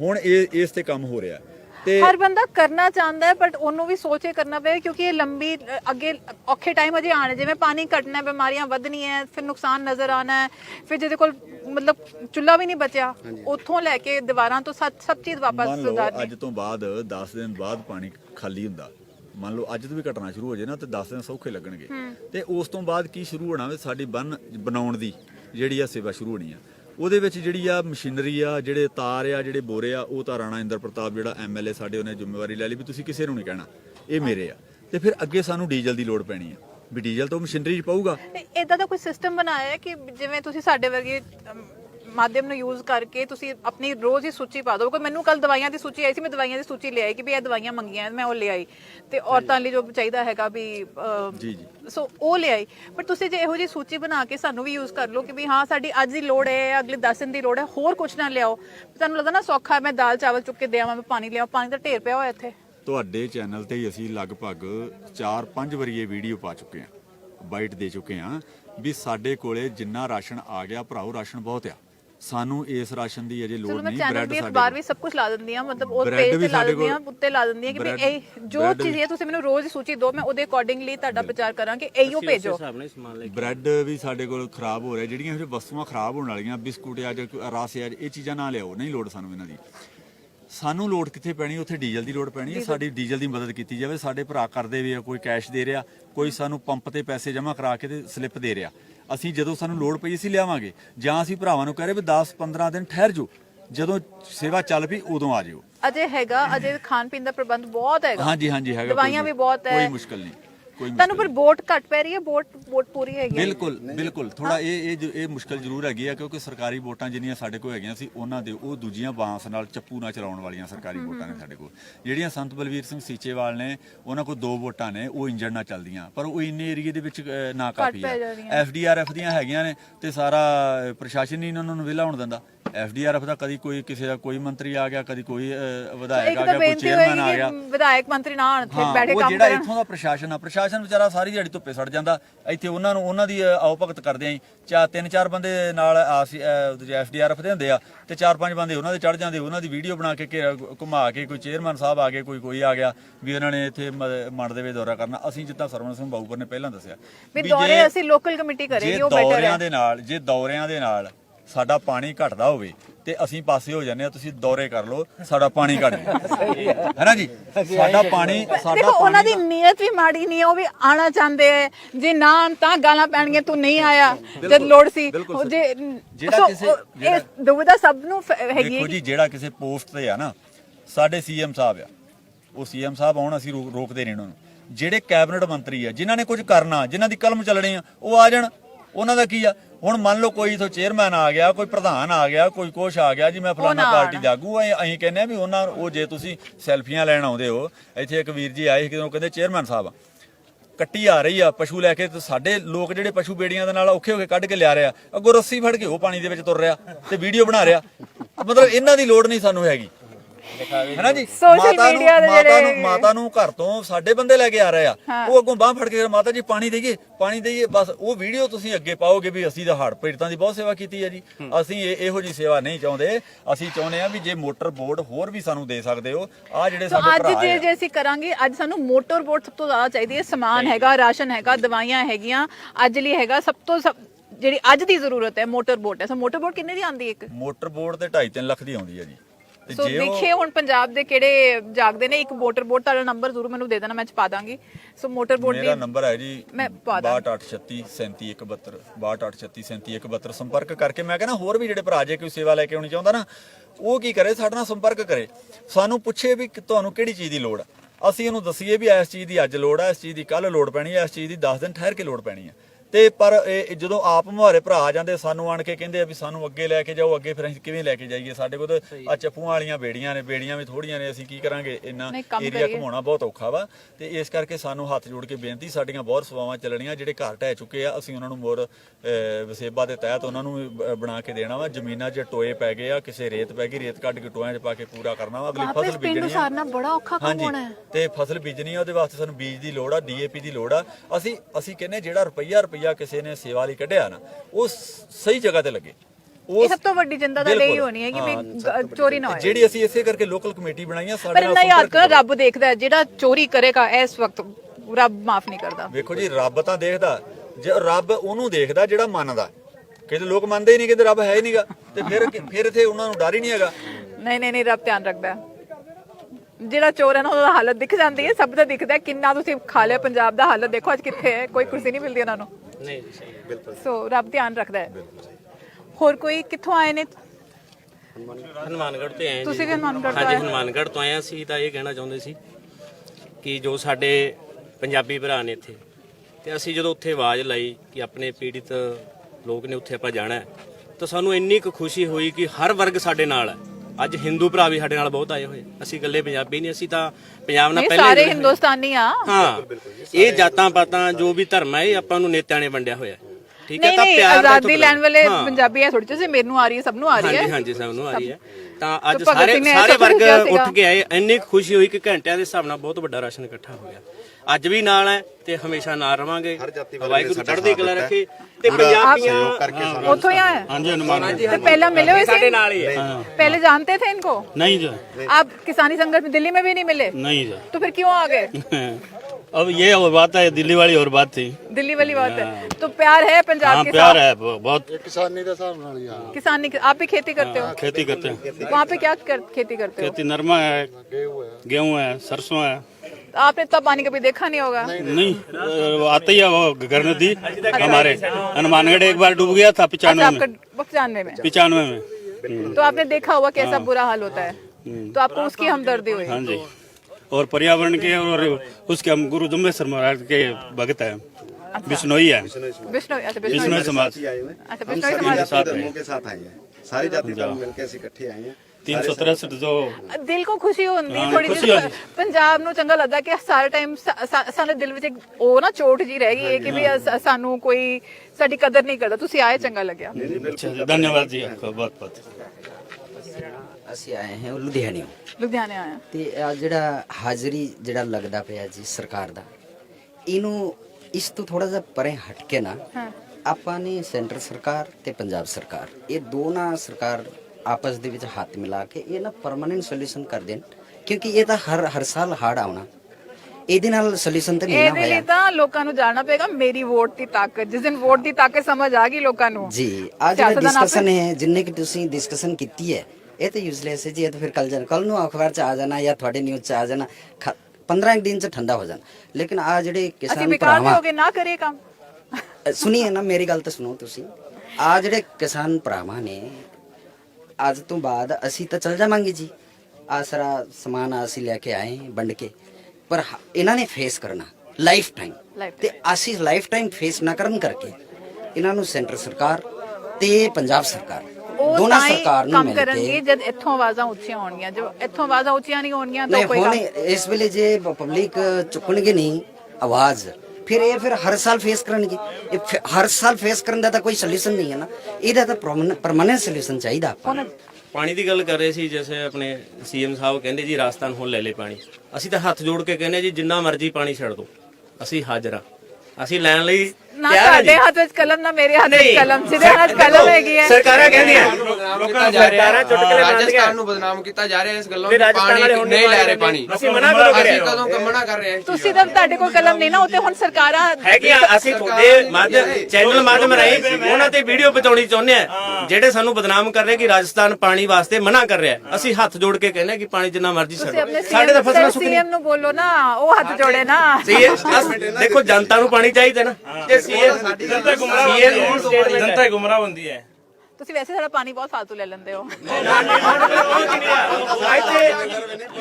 ਹੁਣ ਇਹ ਇਸ ਤੇ ਕੰਮ ਹੋ ਰਿਹਾ। ਤੇ ਹਰ ਬੰਦਾ ਕਰਨਾ ਚਾਹੁੰਦਾ ਹੈ ਬਟ ਉਹਨੂੰ ਵੀ ਸੋਚ ਕਰਨਾ ਪਏਗਾ ਕਿਉਂਕਿ ਇਹ ਲੰਬੀ ਅੱਗੇ ਔਖੇ ਟਾਈਮ ਅਜੇ ਆਣੇ ਜਿਵੇਂ ਪਾਣੀ ਘਟਣਾ ਬਿਮਾਰੀਆਂ ਵਧਣੀਆਂ ਹੈ ਫਿਰ ਨੁਕਸਾਨ ਨਜ਼ਰ ਆਣਾ ਹੈ ਫਿਰ ਜਿਹਦੇ ਕੋਲ ਮਤਲਬ ਚੁੱਲਾ ਵੀ ਨਹੀਂ ਬਚਿਆ ਉੱਥੋਂ ਲੈ ਕੇ ਦੀਵਾਰਾਂ ਤੋਂ ਸਭ ਸਭ ਚੀਜ਼ ਵਾਪਸ ਸੁਧਾਰਨੀ। ਅੱਜ ਤੋਂ ਬਾਅਦ 10 ਦਿਨ ਬਾਅਦ ਪਾਣੀ ਖਾਲੀ ਹੁੰਦਾ। ਮੰਨ ਲਓ ਅੱਜ ਤੋਂ ਵੀ ਘਟਣਾ ਸ਼ੁਰੂ ਹੋ ਜੇ ਨਾ ਤੇ 10 ਦਿਨ ਸੌਖੇ ਲੱਗਣਗੇ। ਤੇ ਉਸ ਤੋਂ ਬਾਅਦ ਕੀ ਸ਼ੁਰੂ ਹੋਣਾ ਵੇ ਸਾਡੀ ਬੰਨ ਬਣਾਉਣ ਦੀ ਜਿਹੜੀ ਆ ਸੇਵਾ ਸ਼ੁਰੂ ਹੋਣੀ ਆ। ਉਹਦੇ ਵਿੱਚ ਜਿਹੜੀ ਆ ਮਸ਼ੀਨਰੀ ਆ ਜਿਹੜੇ ਤਾਰ ਆ ਜਿਹੜੇ ਬੋਰੇ ਆ ਉਹ ਤਾਂ ਰਾਣਾ ਇੰਦਰ ਪ੍ਰਤਾਪ ਜਿਹੜਾ ਐਮਐਲਏ ਸਾਡੇ ਉਹਨੇ ਜ਼ਿੰਮੇਵਾਰੀ ਲੈ ਲਈ ਵੀ ਤੁਸੀਂ ਕਿਸੇ ਨੂੰ ਨਹੀਂ ਕਹਿਣਾ। ਇਹ ਮੇਰੇ ਆ। ਤੇ ਫਿਰ ਅੱਗੇ ਸਾਨੂੰ ਡੀਜ਼ਲ ਦੀ ਲੋੜ ਪੈਣੀ ਆ। ਵੀ ਡੀਜ਼ਲ ਤਾਂ ਮਸ਼ੀਨਰੀ 'ਚ ਪਊਗਾ। ਇਦਾਂ ਦਾ ਕੋਈ ਸਿਸਟਮ ਬਣਾਇਆ ਹੈ ਕਿ ਜਿਵੇਂ ਤੁਸੀਂ ਸਾਡੇ ਵਰਗੇ ਮਾਧਿਅਮ ਨੂੰ ਯੂਜ਼ ਕਰਕੇ ਤੁਸੀਂ ਆਪਣੀ ਰੋਜ਼ ਹੀ ਸੂਚੀ ਪਾ ਦਿਓ। ਕੋਈ ਮੈਨੂੰ ਕੱਲ ਦਵਾਈਆਂ ਦੀ ਸੂਚੀ ਆਈ ਸੀ ਮੈਂ ਦਵਾਈਆਂ ਦੀ ਸੂਚੀ ਲੈ ਆਈ ਕਿ ਵੀ ਇਹ ਦਵਾਈਆਂ ਮੰਗੀਆਂ ਮੈਂ ਉਹ ਲੈ ਆਈ। ਤੇ ਔਰਤਾਂ ਲਈ ਜੋ ਚਾਹੀਦਾ ਹੈਗਾ ਵੀ ਜੀ, ਜੀ। ਸੋ ਉਹ ਲੈ ਆਈ। ਪਰ ਤੁਸੀਂ ਜੇ ਇਹੋ ਜਿਹੀ ਸੂਚੀ ਬਣਾ ਕੇ ਸਾਨੂੰ ਵੀ ਯੂਜ਼ ਕਰ ਲਓ ਕਿ ਵੀ ਹਾਂ ਸਾਡੀ ਅੱਜ ਦੀ ਲੋੜ ਹੈ ਅਗਲੇ 10 ਦਿਨ ਦੀ ਲੋੜ ਹੈ ਹੋਰ ਕੁਝ ਨਾ ਲਿਆਓ। ਤੁਹਾਨੂੰ ਲੱਗਦਾ ਨਾ ਸੌਖਾ ਮੈਂ ਦਾਲ ਚਾਵਲ ਚੁੱਕ ਕੇ ਦੇਵਾਂ ਮੈਂ ਪਾਣੀ ਲਿਆਵਾਂ ਪਾਣੀ ਦਾ ਢੇਰ ਪਿਆ ਹੋਇਆ ਇੱਥੇ। ਤੁਹਾਡੇ ਚੈਨਲ ਤੇ ਹੀ ਅਸੀਂ ਲਗਭਗ 4-5 ਵਾਰੀ ਇਹ ਵੀਡੀਓ ਪਾ ਚੁੱਕੇ ਹਾਂ ਬਾਈਟ ਦੇ ਚੁੱਕੇ ਹਾਂ ਵੀ ਸਾਡੇ ਕੋਲੇ ਜਿੰਨਾ ਰਾਸ਼ਨ ਆ ਗਿਆ ਭਰਾਓ ਰਾਸ਼ਨ ਬਹੁਤ ਆ। ਸਾਨੂੰ ਇਸ ਰਾਸ਼ਨ ਦੀ ਅਜੇ ਲੋੜ ਚਲੋ ਮੈਂ ਨਹੀਂ ਚੈਨਲ ਬ੍ਰੈਡ ਵੀ ਸਾਡੇ ਅਖਬਾਰ ਵੀ ਸਭ ਕੁਝ ਲਾ ਦਿੰਦੀ ਆ ਮਤਲਬ ਉਹ Bread ਪੇਜ ਵੀ ਤੇ ਲਾ ਸਾਡੇ ਦਿੰਦੀ ਆ ਕੋਲ- ਉੱਤੇ ਲਾ ਦਿੰਦੀ ਆ ਕਿ ਵੀ Bread- ਇਹ ਜੋ Bread ਚੀਜ਼ ਹੈ ਤੁਸੀਂ ਮੈਨੂੰ ਰੋਜ਼ ਸੂਚੀ ਦਿਓ ਮੈਂ ਉਹਦੇ ਅਕੋਰਡਿੰਗਲੀ ਤੁਹਾਡਾ ਪ੍ਰਚਾਰ ਕਰਾਂਗੇ ਇਹੋ ਭੇਜੋ। ਹਿਸਾਬ ਨਾਲ ਹੀ ਸਮਾਨ ਲੈ ਕੇ ਬ੍ਰੈਡ ਵੀ ਸਾਡੇ ਕੋਲ ਖਰਾਬ ਹੋ ਰਿਹਾ ਜਿਹੜੀਆਂ ਇਹ ਵਸਤੂਆਂ ਖਰਾਬ ਹੋਣ ਵਾਲੀਆਂ ਬਿਸਕੁਟ ਆ ਜਾਂ ਰਸ ਆ ਇਹ ਚੀਜ਼ਾਂ ਨਾ ਲਿਆਓ ਨਹੀਂ ਲੋੜ ਸਾਨੂੰ ਇਹਨਾਂ ਦੀ। ਸਾਨੂੰ ਲੋੜ ਕਿੱਥੇ ਪੈਣੀ ਉੱਥੇ ਡੀਜ਼ਲ ਦੀ ਲੋੜ ਪੈਣੀ ਹੈ ਸਾਡੀ ਡੀਜ਼ਲ ਦੀ ਮਦਦ ਕੀਤੀ ਜਾਵੇ ਸਾਡੇ ਭਰਾ ਕਰਦੇ ਵੀ ਆ ਕੋਈ ਕੈਸ਼ ਦੇ ਰਿਹਾ ਕੋਈ ਸਾਨੂੰ ਪੰਪ ਤੇ ਪੈਸੇ ਜਮ੍ਹਾਂ ਕਰਾ ਕੇ ਤੇ ਸਲਿੱਪ ਦੇ ਰਿਹਾ। ਅਸੀਂ ਜਦੋਂ ਸਾਨੂੰ ਲੋੜ ਪਈ ਅਸੀਂ ਲਿਆਵਾਂਗੇ। ਜਾਂ ਅਸੀਂ ਭਰਾਵਾਂ ਨੂੰ ਕਹਿ ਰਹੇ ਵੀ 10 15 ਦਿਨ ਠਹਿਰ ਜਾਓ। ਜਦੋਂ ਸੇਵਾ ਚੱਲ ਪਈ ਉਦੋਂ ਆ ਜਿਓ ਅਜੇ ਹੈਗਾ ਅਜੇ ਖਾਣ ਪੀਣ ਦਾ ਪ੍ਰਬੰਧ ਬਹੁਤ ਹੈਗਾ। ਹਾਂਜੀ ਹਾਂਜੀ ਹੈਗਾ ਦਵਾਈਆਂ ਵੀ ਬਹੁਤ ਹੈ। ਕੋਈ ਮੁਸ਼ਕਲ ਨਹੀਂ। ਤੁਹਾਨੂੰ ਪਰ ਵੋਟ ਘੱਟ ਪੈ ਰਹੀ ਹੈ? ਵੋਟ ਵੋਟ ਪੂਰੀ ਹੈਗੀ ਹੈ। ਬਿਲਕੁਲ ਬਿਲਕੁਲ। ਥੋੜਾ ਇਹ ਇਹ ਜੋ- ਇਹ ਮੁਸ਼ਕਲ ਜ਼ਰੂਰ ਹੈਗੀ ਆ ਕਿਉਂਕਿ ਸਰਕਾਰੀ ਵੋਟਾਂ ਜਿੰਨੀਆਂ ਸਾਡੇ ਕੋਲ ਹੈਗੀਆਂ ਸੀ ਉਹਨਾਂ ਦੇ ਉਹ ਦੂਜੀਆਂ ਬਾਂਸ ਨਾਲ ਚੱਪੂ ਨਾਲ ਚਲਾਉਣ ਵਾਲੀਆਂ ਸਰਕਾਰੀ ਵੋਟਾਂ ਨੇ ਸਾਡੇ ਕੋਲ। ਜਿਹੜੀਆਂ ਸੰਤ ਬਲਵੀਰ ਸਿੰਘ ਸੀਚੇਵਾਲ ਨੇ ਉਹਨਾਂ ਕੋਲ ਦੋ ਵੋਟਾਂ ਨੇ ਉਹ ਇੰਜਣ ਨਾਲ ਚੱਲਦੀਆਂ। ਪਰ ਉਹ ਇੰਨੇ ਏਰੀਏ ਦੇ ਵਿੱਚ ਅਹ, ਨਾ ਕਾਫੀ ਪੈ ਹੈ ਜਾ ਰਹੀਆਂ। ਐਫਡੀਆਰਐਫ ਦੀਆਂ ਹੈਗੀਆਂ ਨੇ ਤੇ ਸਾਰਾ ਅਹ, ਪ੍ਰਸ਼ਾਸਨ ਨਹੀਂ ਉਹਨਾਂ ਨੂੰ ਵਿਹਲਾ ਹੋਣ ਦਿੰਦਾ। ਐਫਡੀਆਰਐਫ ਦਾ ਕਦੀ ਕੋਈ ਕਿਸੇ ਦਾ ਕੋਈ ਮੰਤਰੀ ਆ ਗਿਆ ਕਦੀ ਕੋਈ ਅਹ, ਵਿਧਾਇਕ ਇੱਕ ਆ ਤਾਂ ਗਿਆ ਕੋਈ ਬੇਨਤੀ ਚੇਅਰਮੈਨ ਆ ਹੋਏਗੀ ਗਿਆ। ਕਿ ਵਿਧਾਇਕ ਮੰਤਰੀ ਨਾ ਇੱਥੇ ਬੈਠੇ ਉਹ ਕੰਮ ਜਿਹੜਾ ਕਰਨ। ਇੱਥੋਂ ਦਾ ਪ੍ਰਸ਼ਾਸਨ ਆ ਪ੍ਰਸ਼ਾਸਨ ਵਿਚਾਰਾ ਸਾਰੀ ਦਿਹਾੜੀ ਧੁੱਪੇ ਸੜ ਜਾਂਦਾ। ਇੱਥੇ ਉਹਨਾਂ ਨੂੰ ਉਹਨਾਂ ਦੀ ਅ, ਆਓ ਭਗਤ ਕਰਦੇ ਆਂ ਚਾਰ ਤਿੰਨ ਚਾਰ ਬੰਦੇ ਨਾਲ ਐਫਡੀਆਰਐਫ ਦੇ ਹੁੰਦੇ ਆ ਤੇ ਚਾਰ ਪੰਜ ਬੰਦੇ ਉਹਨਾਂ ਦੇ ਚੜ ਜਾਂਦੇ ਉਹਨਾਂ ਦੀ ਵੀਡੀਓ ਬਣਾ ਕੇ ਘੇਰਾ ਘੁਮਾ ਕੇ ਕੋਈ ਚੇਅਰਮੈਨ ਸਾਹਿਬ ਆ ਗਏ ਕੋਈ ਕੋਈ ਆ ਗਿਆ ਵੀ ਉਹਨਾਂ ਨੇ ਇੱਥੇ ਮ- ਮੰਡ ਦੇ ਵਿੱਚ ਦੌਰਾ ਕਰਨਾ। ਅਸੀਂ ਜਿੱਦਾਂ ਸਰਵਣ ਸਿੰਘ ਬਾਊਪਰ ਨੇ ਪਹਿਲਾਂ ਦੱਸਿਆ ਵੀ ਵੀ ਦੌਰੇ ਜੇ- ਅਸੀਂ ਲੋਕਲ ਕਮੇਟੀ ਜੇ ਕਰੇਗੀ ਉਹ ਬੈਟਰ ਦੌਰਿਆਂ ਹੈ ਦੇ ਨਾਲ ਜੇ ਦੌਰਿਆਂ ਦੇ ਨਾਲ ਸਾਡਾ ਪਾਣੀ ਘਟਦਾ ਹੋਵੇ ਤੇ ਅਸੀਂ ਪਾਸੇ ਹੋ ਜਾਂਦੇ ਆ ਤੁਸੀਂ ਦੌਰੇ ਕਰ ਲਓ ਸਾਡਾ ਪਾਣੀ ਘਟ ਗਿਆ ਹੈ ਨਾ ਜੀ? ਸਾਡਾ ਪਾਣੀ ਸਾਡਾ ਦੇਖੋ ਉਹਨਾਂ ਦੀ ਨੀਅਤ ਵੀ ਮਾੜੀ ਨਹੀਂ ਉਹ ਵੀ ਆਣਾ ਚਾਹੁੰਦੇ ਹੈ। ਜੇ ਨਾ ਤਾਂ ਗਾਲਾਂ ਪੈਣਗੀਆਂ ਤੂੰ ਨਹੀਂ ਆਇਆ ਜਦ ਲੋੜ ਸੀ। ਜੇ ਜਿਹੜਾ ਕਿਸੇ- ਇਹ ਦੁਵਿਧਾ ਸਭ ਨੂੰ ਹੈਗੀ ਦੇਖੋ ਜੀ ਜਿਹੜਾ ਕਿਸੇ ਪੋਸਟ ਤੇ ਆ ਨਾ ਸਾਡੇ ਸੀਐਮ ਸਾਹਿਬ ਆ। ਉਹ ਸੀਐਮ ਸਾਹਿਬ ਆਉਣ ਅਸੀਂ ਰੋਕਦੇ ਨਹੀਂ ਉਹਨਾਂ ਨੂੰ। ਜਿਹੜੇ ਕੈਬਨਿਟ ਮੰਤਰੀ ਆ ਜਿਨ੍ਹਾਂ ਨੇ ਕੁਝ ਕਰਨਾ ਜਿਨ੍ਹਾਂ ਦੀ ਕਲਮ ਚੱਲਣੀ ਆ ਉਹ ਆ ਜਾਣ। ਉਹਨਾਂ ਦਾ ਕੀ ਆ? ਹੁਣ ਮੰਨ ਲਓ ਕੋਈ ਇਥੋਂ ਚੇਅਰਮੈਨ ਆ ਗਿਆ ਕੋਈ ਪ੍ਰਧਾਨ ਆ ਗਿਆ ਕੋਈ ਕੁਛ ਆ ਗਿਆ ਜੀ ਮੈਂ ਫਲਾਣਾ ਪਾਰਟੀ। ਦਾ ਆਗੂ ਆ ਅਸੀਂ ਕਹਿੰਦੇ ਆ ਵੀ ਉਹਨਾਂ ਉਹ ਜੇ ਤੁਸੀਂ ਸੈਲਫੀਆਂ ਲੈਣ ਆਉਂਦੇ ਹੋ ਇੱਥੇ ਇੱਕ ਵੀਰ ਜੀ ਆਏ ਸੀ ਕਿਦੋਂ ਕਹਿੰਦੇ ਚੇਅਰਮੈਨ ਸਾਹਿਬ ਕੱਟੀ ਆ ਰਹੀ ਆ ਪਸ਼ੂ ਲੈ ਕੇ ਤੇ ਸਾਡੇ ਲੋਕ ਜਿਹੜੇ ਪਸ਼ੂ ਬੇੜੀਆਂ ਦੇ ਨਾਲ ਔਖੇ ਹੋ ਕੇ ਕੱਢ ਕੇ ਲਿਆ ਰਿਹਾ ਅੱਗੋਂ ਰੱਸੀ ਫੜ ਕੇ ਉਹ ਪਾਣੀ ਦੇ ਵਿੱਚ ਤੁਰ ਰਿਹਾ ਤੇ ਵੀਡੀਓ ਬਣਾ ਰਿਹਾ। ਮਤਲਬ ਇਹਨਾਂ ਦੀ ਲੋੜ ਨਹੀਂ ਸਾਨੂੰ ਹੈਗੀ। ਹੈਨਾ ਜੀ? Social ਮਾਤਾ ਨੂੰ media ਦੇ ਮਾਤਾ ਜਿਹੜੇ- ਨੂੰ ਮਾਤਾ ਨੂੰ ਘਰ ਤੋਂ ਸਾਡੇ ਬੰਦੇ ਲੈ ਕੇ ਆ ਰਹੇ ਆ। ਉਹ ਅੱਗੋਂ ਬਾਹ ਫੜ ਕੇ ਮਾਤਾ ਜੀ ਪਾਣੀ ਦੇਈਏ ਪਾਣੀ ਦੇਈਏ। ਬਸ ਉਹ ਵੀਡੀਓ ਤੁਸੀਂ ਅੱਗੇ ਪਾਓਗੇ ਵੀ ਅਸੀਂ ਤਾਂ ਹੜ੍ਹ ਪੀੜਤਾਂ ਦੀ ਬਹੁਤ ਸੇਵਾ ਕੀਤੀ ਹੈ ਜੀ। ਅਸੀਂ ਇਹ ਇਹੋ ਜੀ ਸੇਵਾ ਨਹੀਂ ਚਾਹੁੰਦੇ। ਅਸੀਂ ਚਾਹੁੰਦੇ ਆ ਵੀ ਜੇ ਮੋਟਰ ਬੋਰਡ ਹੋਰ ਵੀ ਸਾਨੂੰ ਦੇ ਸਕਦੇ ਹੋ ਆ ਜਿਹੜੇ ਸੋ ਸਾਡੇ ਅੱਜ ਭਰਾ ਜੇ ਆ। ਜੇ ਅਸੀਂ ਕਰਾਂਗੇ ਅੱਜ ਸਾਨੂੰ ਮੋਟਰ ਬੋਟ ਸਭ ਤੋਂ ਜ਼ਿਆਦਾ ਚਾਹੀਦੀ ਹੈ। ਸਮਾਨ ਹੈਗਾ ਰਾਸ਼ਨ ਹੈਗਾ ਦਵਾਈਆਂ ਹੈਗੀਆਂ ਅੱਜ ਲਈ ਹੈਗਾ ਸਭ ਤੋਂ ਸਭ- ਜਿਹੜੀ ਅੱਜ ਦੀ ਜ਼ਰੂਰਤ ਹੈ ਮੋਟਰ ਬੋਟ ਹੈ। ਸੋ ਮੋਟਰ ਬੋਟ ਕਿੰਨੇ ਦੀ ਆਉਂਦੀ ਹੈ ਇੱਕ? ਮੋਟਰ ਬੋਰਡ ਤੇ 2.5 ਲੱਖ ਦੀ ਆਉਂਦੀ ਹੈ ਜੀ। ਸੋ ਜੇ ਉਹ ਹੁਣ ਪੰਜਾਬ ਦੇ ਕਿਹੜੇ ਜਾਗਦੇ ਨੇ ਇੱਕ ਮੋਟਰ ਬੋਟ ਤੁਹਾਡਾ ਨੰਬਰ ਜ਼ਰੂਰ ਮੈਨੂੰ ਦੇ ਦੇਣਾ ਮੈਂ ਚ ਪਾ ਦਾਂਗੀ। ਸੋ ਮੋਟਰ ਬੋਟ ਮੇਰਾ ਦੀ ਨੰਬਰ ਹੈ ਜੀ ਮੈਂ ਪਾ ਦਾਂ 6236 3771 6236 3771 ਸੰਪਰਕ ਕਰਕੇ ਮੈਂ ਕਹਿੰਦਾ ਹੋਰ ਵੀ ਜਿਹੜੇ ਭਰਾ ਜੇ ਕੋਈ ਸੇਵਾ ਲੈ ਕੇ ਆਉਣੀ ਚਾਹੁੰਦਾ ਨਾ ਉਹ ਕੀ ਕਰੇ ਸਾਡੇ ਨਾਲ ਸੰਪਰਕ ਕਰੇ। ਸਾਨੂੰ ਪੁੱਛੇ ਵੀ ਕਿ ਤੁਹਾਨੂੰ ਕਿਹੜੀ ਚੀਜ਼ ਦੀ ਲੋੜ ਆ? ਅਸੀਂ ਉਹਨੂੰ ਦਸੀਏ ਵੀ ਇਸ ਚੀਜ਼ ਦੀ ਅੱਜ ਲੋੜ ਆ ਇਸ ਚੀਜ਼ ਦੀ ਕੱਲ ਲੋੜ ਪੈਣੀ ਆ ਇਸ ਚੀਜ਼ ਦੀ 10 ਦਿਨ ਠਹਿਰ ਕੇ ਲੋੜ ਪੈਣੀ ਆ। ਤੇ ਪਰ ਇਹ ਜਦੋਂ ਆਪ ਮੁਹਾਰੇ ਭਰਾ ਆ ਜਾਂਦੇ ਸਾਨੂੰ ਆਣ ਕੇ ਕਹਿੰਦੇ ਆ ਵੀ ਸਾਨੂੰ ਅੱਗੇ ਲੈ ਕੇ ਜਾਓ ਅੱਗੇ ਫਿਰ ਅਸੀਂ ਕਿਵੇਂ ਲੈ ਕੇ ਜਾਈਏ? ਸਾਡੇ ਕੋਲ ਤਾਂ ਆ ਚੱਪੂਆਂ ਵਾਲੀਆਂ ਬੇੜੀਆਂ ਨੇ ਬੇੜੀਆਂ ਵੀ ਥੋੜੀਆਂ ਨੇ ਅਸੀਂ ਕੀ ਕਰਾਂਗੇ? ਇੰਨਾ ਏਰੀਆ। ਘੁਮਾਉਣਾ ਬਹੁਤ ਔਖਾ ਵਾ। ਤੇ ਇਸ ਕਰਕੇ ਸਾਨੂੰ ਹੱਥ ਜੋੜ ਕੇ ਬੇਨਤੀ ਸਾਡੀਆਂ ਬਹੁਤ ਸੇਵਾਵਾਂ ਚੱਲਣੀਆਂ ਜਿਹੜੇ ਘਰ ਢਹਿ ਚੁੱਕੇ ਆ ਅਸੀਂ ਉਹਨਾਂ ਨੂੰ ਮੋਰ ਅਹ, ਵਸੇਬਾ ਦੇ ਤਹਿਤ ਉਹਨਾਂ ਨੂੰ ਬਣਾ ਕੇ ਦੇਣਾ ਵਾ। ਜ਼ਮੀਨਾਂ 'ਚ ਟੋਏ ਪੈ ਗਏ ਆ ਕਿਸੇ ਰੇਤ ਪੈ ਗਈ ਰੇਤ ਕੱਢ ਕੇ ਟੋਇਆਂ 'ਚ ਪਾ ਕੇ ਪੂਰਾ ਕਰਨਾ ਵਾ। ਅਗਲੀ ਫਸਲ ਪਿੰਡ ਬੀਜਣੀ ਆ। ਬੜਾ ਔਖਾ ਕੰਮ ਹਾਂਜੀ। ਹੋਣਾ। ਹੈ ਤੇ ਫਸਲ ਬੀਜਣੀ ਆ ਉਹਦੇ ਵਾਸਤੇ ਸਾਨੂੰ ਬੀਜ ਦੀ ਲੋੜ ਆ ਡੀਏਪੀ ਦੀ ਲੋੜ ਆ। ਅਸੀਂ ਅਸੀਂ ਕਹਿੰਨੇ ਜਿਹੜਾ ਰੁਪਈਆ ਰੁਪਈਆ ਕਿਸੇ ਨੇ ਸੇਵਾ ਲਈ ਕੱਢਿਆ ਨਾ ਉਹ ਸਹੀ ਜਗ੍ਹਾ ਤੇ ਲੱਗੇ। ਇਹ ਸਭ ਤੋਂ ਵੱਡੀ ਤਾਂ ਇਹ ਬਿਲਕੁਲ। ਹੋਣੀ ਹੈ ਕਿ ਵੀ ਚੋਰੀ ਨਾ ਹੋਏ। ਜਿਹੜੀ ਅਸੀਂ ਇਸੇ ਕਰਕੇ ਲੋਕਲ ਕਮੇਟੀ ਬਣਾਈਆਂ ਪਰ ਸਾਡੇ ਇੰਨਾ ਯਾਦ ਕਰੋ ਰੱਬ ਦੇਖਦਾ ਜਿਹੜਾ ਚੋਰੀ ਕਰੇਗਾ ਇਸ ਵਕਤ ਰੱਬ ਮਾਫ ਨਹੀਂ ਕਰਦਾ। ਵੇਖੋ ਜੀ ਰੱਬ ਤਾਂ ਦੇਖਦਾ। ਜੇ ਰੱਬ ਉਹਨੂੰ ਦੇਖਦਾ ਜਿਹੜਾ ਮੰਨਦਾ। ਕਿਤੇ ਲੋਕ ਮੰਨਦੇ ਹੀ ਨਹੀਂ ਕਿ ਰੱਬ ਹੈ ਹੀ ਨਹੀਂਗਾ। ਤੇ ਫਿਰ ਫਿਰ ਇੱਥੇ ਉਹਨਾਂ ਨੂੰ ਡਰ ਹੀ ਨਹੀਂ ਹੈਗਾ। ਨਹੀਂ ਨਹੀਂ ਨਹੀਂ ਰੱਬ ਧਿਆਨ ਰੱਖਦਾ। ਜਿਹੜਾ ਚੋਰ ਹੈ ਨਾ ਉਹਦਾ ਹਾਲਤ ਦਿਖ ਜਾਂਦੀ ਹੈ ਸਭ ਦਾ ਦਿਖਦਾ ਕਿੰਨਾ ਤੁਸੀਂ ਖਾ ਲਿਆ ਪੰਜਾਬ ਦਾ ਹਾਲਤ ਦੇਖੋ ਅੱਜ ਕਿੱਥੇ ਹੈ ਕੋਈ ਕੁਰਸੀ ਨਹੀਂ ਮਿਲਦੀ ਉਹਨਾਂ ਨੂੰ। ਨਹੀਂ ਜੀ ਸਹੀ ਬਿਲਕੁਲ ਸੋ ਰੱਬ ਧਿਆਨ ਰੱਖਦਾ ਹੈ। ਹੋਰ ਕੋਈ ਕਿੱਥੋਂ ਆਏ ਨੇ? ਹਨੂਮਾਨਗੜ੍ਹ ਤੋਂ ਆਏ ਹਾਂ ਤੁਸੀਂ। ਵੀ ਹਨੂੰਮਾਨਗੜ੍ਹ ਤੋਂ ਹਾਂਜੀ ਆਏ? ਹਨੂਮਾਨਗੜ੍ਹ ਤੋਂ ਆਏ ਹਾਂ। ਅਸੀਂ ਤਾਂ ਇਹ ਕਹਿਣਾ ਚਾਹੁੰਦੇ ਸੀ ਕਿ ਜੋ ਸਾਡੇ ਪੰਜਾਬੀ ਭਰਾ ਨੇ ਇੱਥੇ ਤੇ ਅਸੀਂ ਜਦੋਂ ਉੱਥੇ ਆਵਾਜ਼ ਲਾਈ ਕਿ ਆਪਣੇ ਪੀੜਿਤ ਲੋਕ ਨੇ ਉੱਥੇ ਆਪਾਂ ਜਾਣਾ ਹੈ, ਤਾਂ ਸਾਨੂੰ ਇੰਨੀ ਕੁ ਖੁਸ਼ੀ ਹੋਈ ਕਿ ਹਰ ਵਰਗ ਸਾਡੇ ਨਾਲ ਹੈ। ਅੱਜ ਹਿੰਦੂ ਭਰਾ ਵੀ ਸਾਡੇ ਨਾਲ ਬਹੁਤ ਆਏ ਹੋਏ। ਅਸੀਂ ਇਕੱਲੇ ਪੰਜਾਬੀ ਨਹੀਂ ਅਸੀਂ ਤਾਂ ਪੰਜਾਬ ਨਾਲ ਇਹ ਪਹਿਲੇ ਸਾਰੇ। ਹਿੰਦੁਸਤਾਨੀ ਆ। ਹਾਂ ਇਹ ਜਾਤਾਂ ਪਾਤਾਂ ਜੋ ਵੀ ਧਰਮ ਹੈ ਇਹ ਆਪਾਂ ਨੂੰ ਨੇਤਿਆਂ ਨੇ ਵੰਡਿਆ ਹੋਇਆ ਠੀਕ ਹੈ ਨਹੀਂ ਤਾਂ ਨਹੀਂ ਪਿਆਰ ਦਾ ਆਜ਼ਾਦੀ ਲੈਣ ਵਾਲੇ। ਪੰਜਾਬੀ ਆ ਥੋੜੀ ਜਿਹੀ ਮੈਨੂੰ ਆ ਰਹੀ ਹੈ ਸਭ ਨੂੰ ਆ ਰਹੀ ਹੈ। ਹਾਂਜੀ ਹਾਂਜੀ ਸਭ ਨੂੰ ਆ ਰਹੀ ਹੈ। ਤਾਂ ਅੱਜ ਭਗਤ ਸਾਰੇ ਸਿੰਘ ਨੇ ਸਾਰੇ ਵਰਗ ਕਿਹਾ ਸੀਗਾ। ਉੱਠ ਕੇ ਆਏ ਇੰਨੀ ਕੁ ਖੁਸ਼ੀ ਹੋਈ ਕਿ ਘੰਟਿਆਂ ਦੇ ਹਿਸਾਬ ਨਾਲ ਬਹੁਤ ਵੱਡਾ ਰਾਸ਼ਨ ਇਕੱਠਾ ਹੋ ਗਿਆ। ਅੱਜ ਵੀ ਨਾਲ ਹੈ ਤੇ ਹਮੇਸ਼ਾ ਨਾਲ ਰਵਾਂਗੇ। ਵਾਹਿਗੁਰੂ ਸਾਡਾ ਚੜ੍ਹਦੀ ਕਲਾ ਰੱਖੇ। ਤੇ ਪੂਰਾ ਪੰਜਾਬੀਆਂ ਸਹਿਯੋਗ ਕਰਕੇ ਸਾਨੂੰ ਉੱਥੋਂ ਹੀ ਆਏ ਹਾਂਜੀ हनुमान ਤੇ ਪਹਿਲਾਂ मिले हुए ਸਾਡੇ थे ਨਾਲ ਹੀ ਹੈ पहले जानते थे इनको नहीं जो आप किसानी संघर्ष में दिल्ली में भी नहीं मिले नहीं जो तो फिर क्यों आ गए अब ये और बात है दिल्ली वाली और बात थी दिल्ली वाली बात है तो प्यार है पंजाब हाँ के प्यार साथ है ब- बहुत किसानी आप भी खेती करते हो खेती करते हैं वहाँ पे क्या कर, खेती करते हो खेती नरमा है गेहूं है सरसों है आपने तब पानी कभी देखा नहीं होगा? नहीं आते ही घर नदी हमारे। हनुमानगढ़ एक बार डूब गया था पिचानवे अच्छा, में। में? पिचानवे में। तो आपने देखा होगा कैसा हाँ। बुरा हाल होता है। हम्म। तो आपको उसकी हमदर्दी हुई। हाँ जी। और पर्यावरण के और उसके हम गुरु दुम्बेश्वर महाराज के भगत अच्छा। है। बिश्नोई है। बिश्नोई समाज। अच्छा, के साथ आए हैं। सारी जाति हाँ। मिलकर इकट्ठे आए हैं। तीन सौ तिरसठ जो ਦਿਲ ਕੋ ਖੁਸ਼ੀ ਹੁੰਦੀ ਹਾਂ, ਥੋੜੀ ਖੁਸ਼ੀ ਜਿਹੀ ਹੁੰਦੀ। ਪੰਜਾਬ ਨੂੰ ਚੰਗਾ ਲੱਗਦਾ ਕਿ ਸਾਰਾ ਟਾਈਮ ਸਾਡੇ ਦਿਲ ਵਿੱਚ ਇੱਕ ਉਹ ਨਾ ਚੋਟ ਜੀ ਰਹਿ ਗਈ ਹੈ ਕਿ ਵੀ ਅਸ- ਸਾਨੂੰ ਕੋਈ ਸਾਡੀ ਕਦਰ ਨਹੀਂ ਕਰਦਾ ਤੁਸੀਂ ਆਏ ਚੰਗਾ ਲੱਗਿਆ अच्छा जी, धन्यवाद जी आपका बहुत बहुत ਅਸੀਂ ਆਏ ਹਾਂ ਲੁਧਿਆਣੇ ਲੁਧਿਆਣੇ ਆਇਆ ਤੇ ਆ ਜਿਹੜਾ ਹਾਜ਼ਰੀ ਜਿਹੜਾ ਲੱਗਦਾ ਪਿਆ ਜੀ ਸਰਕਾਰ ਦਾ ਇਹਨੂੰ ਇਸ ਤੋਂ ਥੋੜਾ ਜਿਹਾ ਪਰੇ ਹਟ ਕੇ ਨਾ ਆਪਾਂ ਨੇ ਸੈਂਟਰ ਸਰਕਾਰ ਤੇ ਪੰਜਾਬ ਸਰਕਾਰ ਇਹ ਦੋਨਾਂ ਸਰਕਾਰ ਆਪਸ ਦੇ ਵਿੱਚ ਹੱਥ ਮਿਲਾ ਕੇ ਇਹ ਨਾ ਪਰਮਨੈਂਟ ਸੋਲੂਸ਼ਨ ਕਰ ਦੇਣ ਕਿਉਂਕਿ ਇਹ ਤਾਂ ਹਰ ਹਰ ਸਾਲ ਹੜ ਆਉਣਾ ਇਹਦੇ ਨਾਲ ਸੋਲੂਸ਼ਨ ਤਾਂ ਨਹੀਂ ਨਾ ਇਹਦੇ ਲਈ ਹੋਇਆ। ਤਾਂ ਲੋਕਾਂ ਨੂੰ ਜਾਣਨਾ ਪਏਗਾ ਮੇਰੀ ਵੋਟ ਦੀ ਤਾਕਤ। ਜਿਸ ਦਿਨ ਵੋਟ ਦੀ ਤਾਕਤ ਸਮਝ ਆ ਗਈ ਲੋਕਾਂ ਨੂੰ। ਜੀ ਸਿਆਸਤਦਾਨ ਆਪੇ- ਡਿਸਕਸ਼ਨ ਹੈ ਜਿੰਨੇ ਕਿ ਤੁਸੀਂ ਡਿਸਕਸ਼ਨ ਕੀਤੀ ਹੈ ਇਹ ਤਾਂ ਯੂਜ਼ਲੈਸ ਹੈ ਜੀ ਇਹ ਤਾਂ ਫਿਰ ਕੱਲ ਜਾਣ। ਕੱਲ ਨੂੰ ਅਖਬਾਰ 'ਚ ਆ ਜਾਣਾ ਜਾਂ ਤੁਹਾਡੇ ਨਿਊਜ਼ 'ਚ ਆ ਜਾਣਾ ਖ- 15 ਕੁ ਦਿਨ 'ਚ ਠੰਡਾ ਹੋ ਜਾਣਾ। ਲੇਕਿਨ ਆ ਜਿਹੜੇ ਅਸੀਂ ਕਿਸਾਨ ਬੇਕਾਰ ਦੇ ਭਰਾਵਾਂ ਨਾ ਕਰੀਏ ਕੰਮ। ਸੁਣੀਏ ਨਾ ਮੇਰੀ ਗੱਲ ਤਾਂ ਸੁਣੋ ਤੁਸੀਂ। ਆ ਜਿਹੜੇ ਕਿਸਾਨ ਭਰਾਵਾਂ ਨੇ ਅੱਜ ਤੋਂ ਬਾਅਦ ਅਸੀਂ ਤਾਂ ਚੱਲ ਜਾਵਾਂਗੇ ਜੀ। ਆ ਸਾਰਾ ਸਮਾਨ ਅਸੀਂ ਲੈ ਕੇ ਆਏ ਵੰਡ ਕੇ। ਪਰ ਹ- ਇਹਨਾਂ ਨੇ ਫੇਸ ਕਰਨਾ ਲਾਈਫ ਟਾਈਮ Lifetime। ਤੇ ਅਸੀਂ ਲਾਈਫ ਟਾਈਮ ਫੇਸ ਨਾ ਕਰਨ ਕਰਕੇ ਇਹਨਾਂ ਨੂੰ ਸੈਂਟਰ ਸਰਕਾਰ ਤੇ ਪੰਜਾਬ ਸਰਕਾਰ ਉਹ ਦੋਨਾਂ ਤਾਂ ਹੀ ਸਰਕਾਰ ਨੂੰ ਕੰਮ ਮਿਲ ਕਰਨਗੇ ਕੇ ਜਦ ਇੱਥੋਂ ਆਵਾਜ਼ਾਂ ਉੱਚੀਆਂ ਹੋਣਗੀਆਂ ਜੋ ਇੱਥੋਂ ਆਵਾਜ਼ਾਂ ਉੱਚੀਆਂ ਨਹੀਂ ਹੋਣਗੀਆਂ ਤਾਂ ਨਹੀਂ ਕੋਈ ਹੁਣ ਕੰਮ ਇਸ ਵੇਲੇ ਜੇ ਪਬਲਿਕ ਚੁੱਕਣਗੇ ਨਹੀਂ ਆਵਾਜ਼ ਫਿਰ ਇਹ ਫਿਰ ਹਰ ਸਾਲ ਫੇਸ ਕਰਨਗੇ। ਇਹ ਹਰ ਸਾਲ ਫੇਸ ਕਰਨ ਦਾ ਤਾਂ ਕੋਈ ਸੋਲੂਸ਼ਨ ਨਹੀਂ ਹੈ ਨਾ। ਇਹਦਾ ਤਾਂ ਪਰਮਨੈਂਟ ਸੋਲੂਸ਼ਨ ਚਾਹੀਦਾ ਆਪਾਂ ਪਾਣੀ ਦੀ ਗੱਲ ਕਰ ਰਹੇ ਸੀ ਜਿਵੇਂ ਆਪਣੇ ਸੀਐਮ ਸਾਹਿਬ ਕਹਿੰਦੇ ਜੀ, ਰਾਜਸਥਾਨ ਹੁਣ ਲੈ ਲੈ ਪਾਣੀ। ਅਸੀਂ ਤਾਂ ਹੱਥ ਜੋੜ ਕੇ ਕਹਿੰਦੇ ਜੀ, ਜਿੰਨਾ ਮਰਜ਼ੀ ਪਾਣੀ ਛੱਡ ਦਿਓ ਅਸੀਂ ਹਾਜ਼ਰ ਆ ਅਸੀਂ ਲੈਣ ਲਈ ਨਾ। ਤੁਹਾਡੇ ਹੱਥ ਵਿੱਚ ਕਲਮ ਨਾ ਮੇਰੇ ਹੱਥ ਵਿੱਚ। ਕਲਮ। ਜਿਹਦੇ ਹੱਥ ਕਲਮ ਹੈਗੀ ਹੈ। ਸਰਕਾਰਾਂ ਕਹਿੰਦੀਆਂ ਲੋਕਾਂ ਸਰਕਾਰਾਂ ਚੁਟਕਲੇ ਬਣਾਉਂਦੀਆਂ ਰਾਜਸਥਾਨ ਨੂੰ ਬਦਨਾਮ ਕੀਤਾ ਜਾ ਰਿਹਾ ਇਸ ਗੱਲੋਂ ਕਿ ਪਾਣੀ ਨਹੀਂ ਲੈ ਰਹੇ ਰਹੇ ਪਾਣੀ? ਅਸੀਂ ਮਨਾ ਕਰੋ ਅਸੀਂ ਕਰਿਆ ਕਦੋਂ ਕ ਮਨਾ ਕਰ ਰਹੇ ਹਾਂ? ਤੁਸੀਂ ਤਾਂ ਤੁਹਾਡੇ ਕੋਲ ਕਲਮ ਨਹੀਂ ਨਾ ਉੱਤੇ ਹੁਣ ਸਰਕਾਰਾਂ ਹੈਗੀਆਂ ਅਸੀਂ ਤੁਹਾਡੇ ਮਾਧਿਅਮ ਚੈਨਲ ਮਾਧਿਅਮ ਰਾਹੀਂ ਉਹਨਾਂ ਤੇ ਵੀਡੀਓ ਪਹੁੰਚਾਉਣੀ ਚਾਹੁੰਦੇ ਆ। ਜਿਹੜੇ ਸਾਨੂੰ ਬਦਨਾਮ ਕਰ ਰਹੇ ਕਿ ਰਾਜਸਥਾਨ ਪਾਣੀ ਵਾਸਤੇ ਮਨਾ ਕਰ ਰਿਹਾ। ਅਸੀਂ ਹੱਥ ਜੋੜ ਕੇ ਕਹਿੰਦੇ ਕਿ ਪਾਣੀ ਜਿੰਨਾ ਮਰਜ਼ੀ ਸਾਡੇ ਤਾਂ ਫਸਲਾਂ ਸੁੱਕ ਸੀਐਮ ਨੂੰ ਬੋਲੋ ਨਾ ਉਹ ਹੱਥ ਜੋੜੇ ਨਾ। ਦੇਖੋ ਜਨਤਾ ਨੂੰ ਪਾਣੀ ਚਾਹੀਦਾ ਨਾ। ਜੇ ਜਨਤਾ ਗੁੰਮਰਾਹ ਹੁੰਦੀ ਹੈ। ਜਨਤਾ ਗੁੰਮਰਾਹ ਹੁੰਦੀ ਹੈ। ਤੁਸੀਂ ਵੈਸੇ ਸਾਡਾ ਪਾਣੀ ਬਹੁਤ ਫਾਲਤੂ ਲੈ ਲੈਂਦੇ ਹੋ।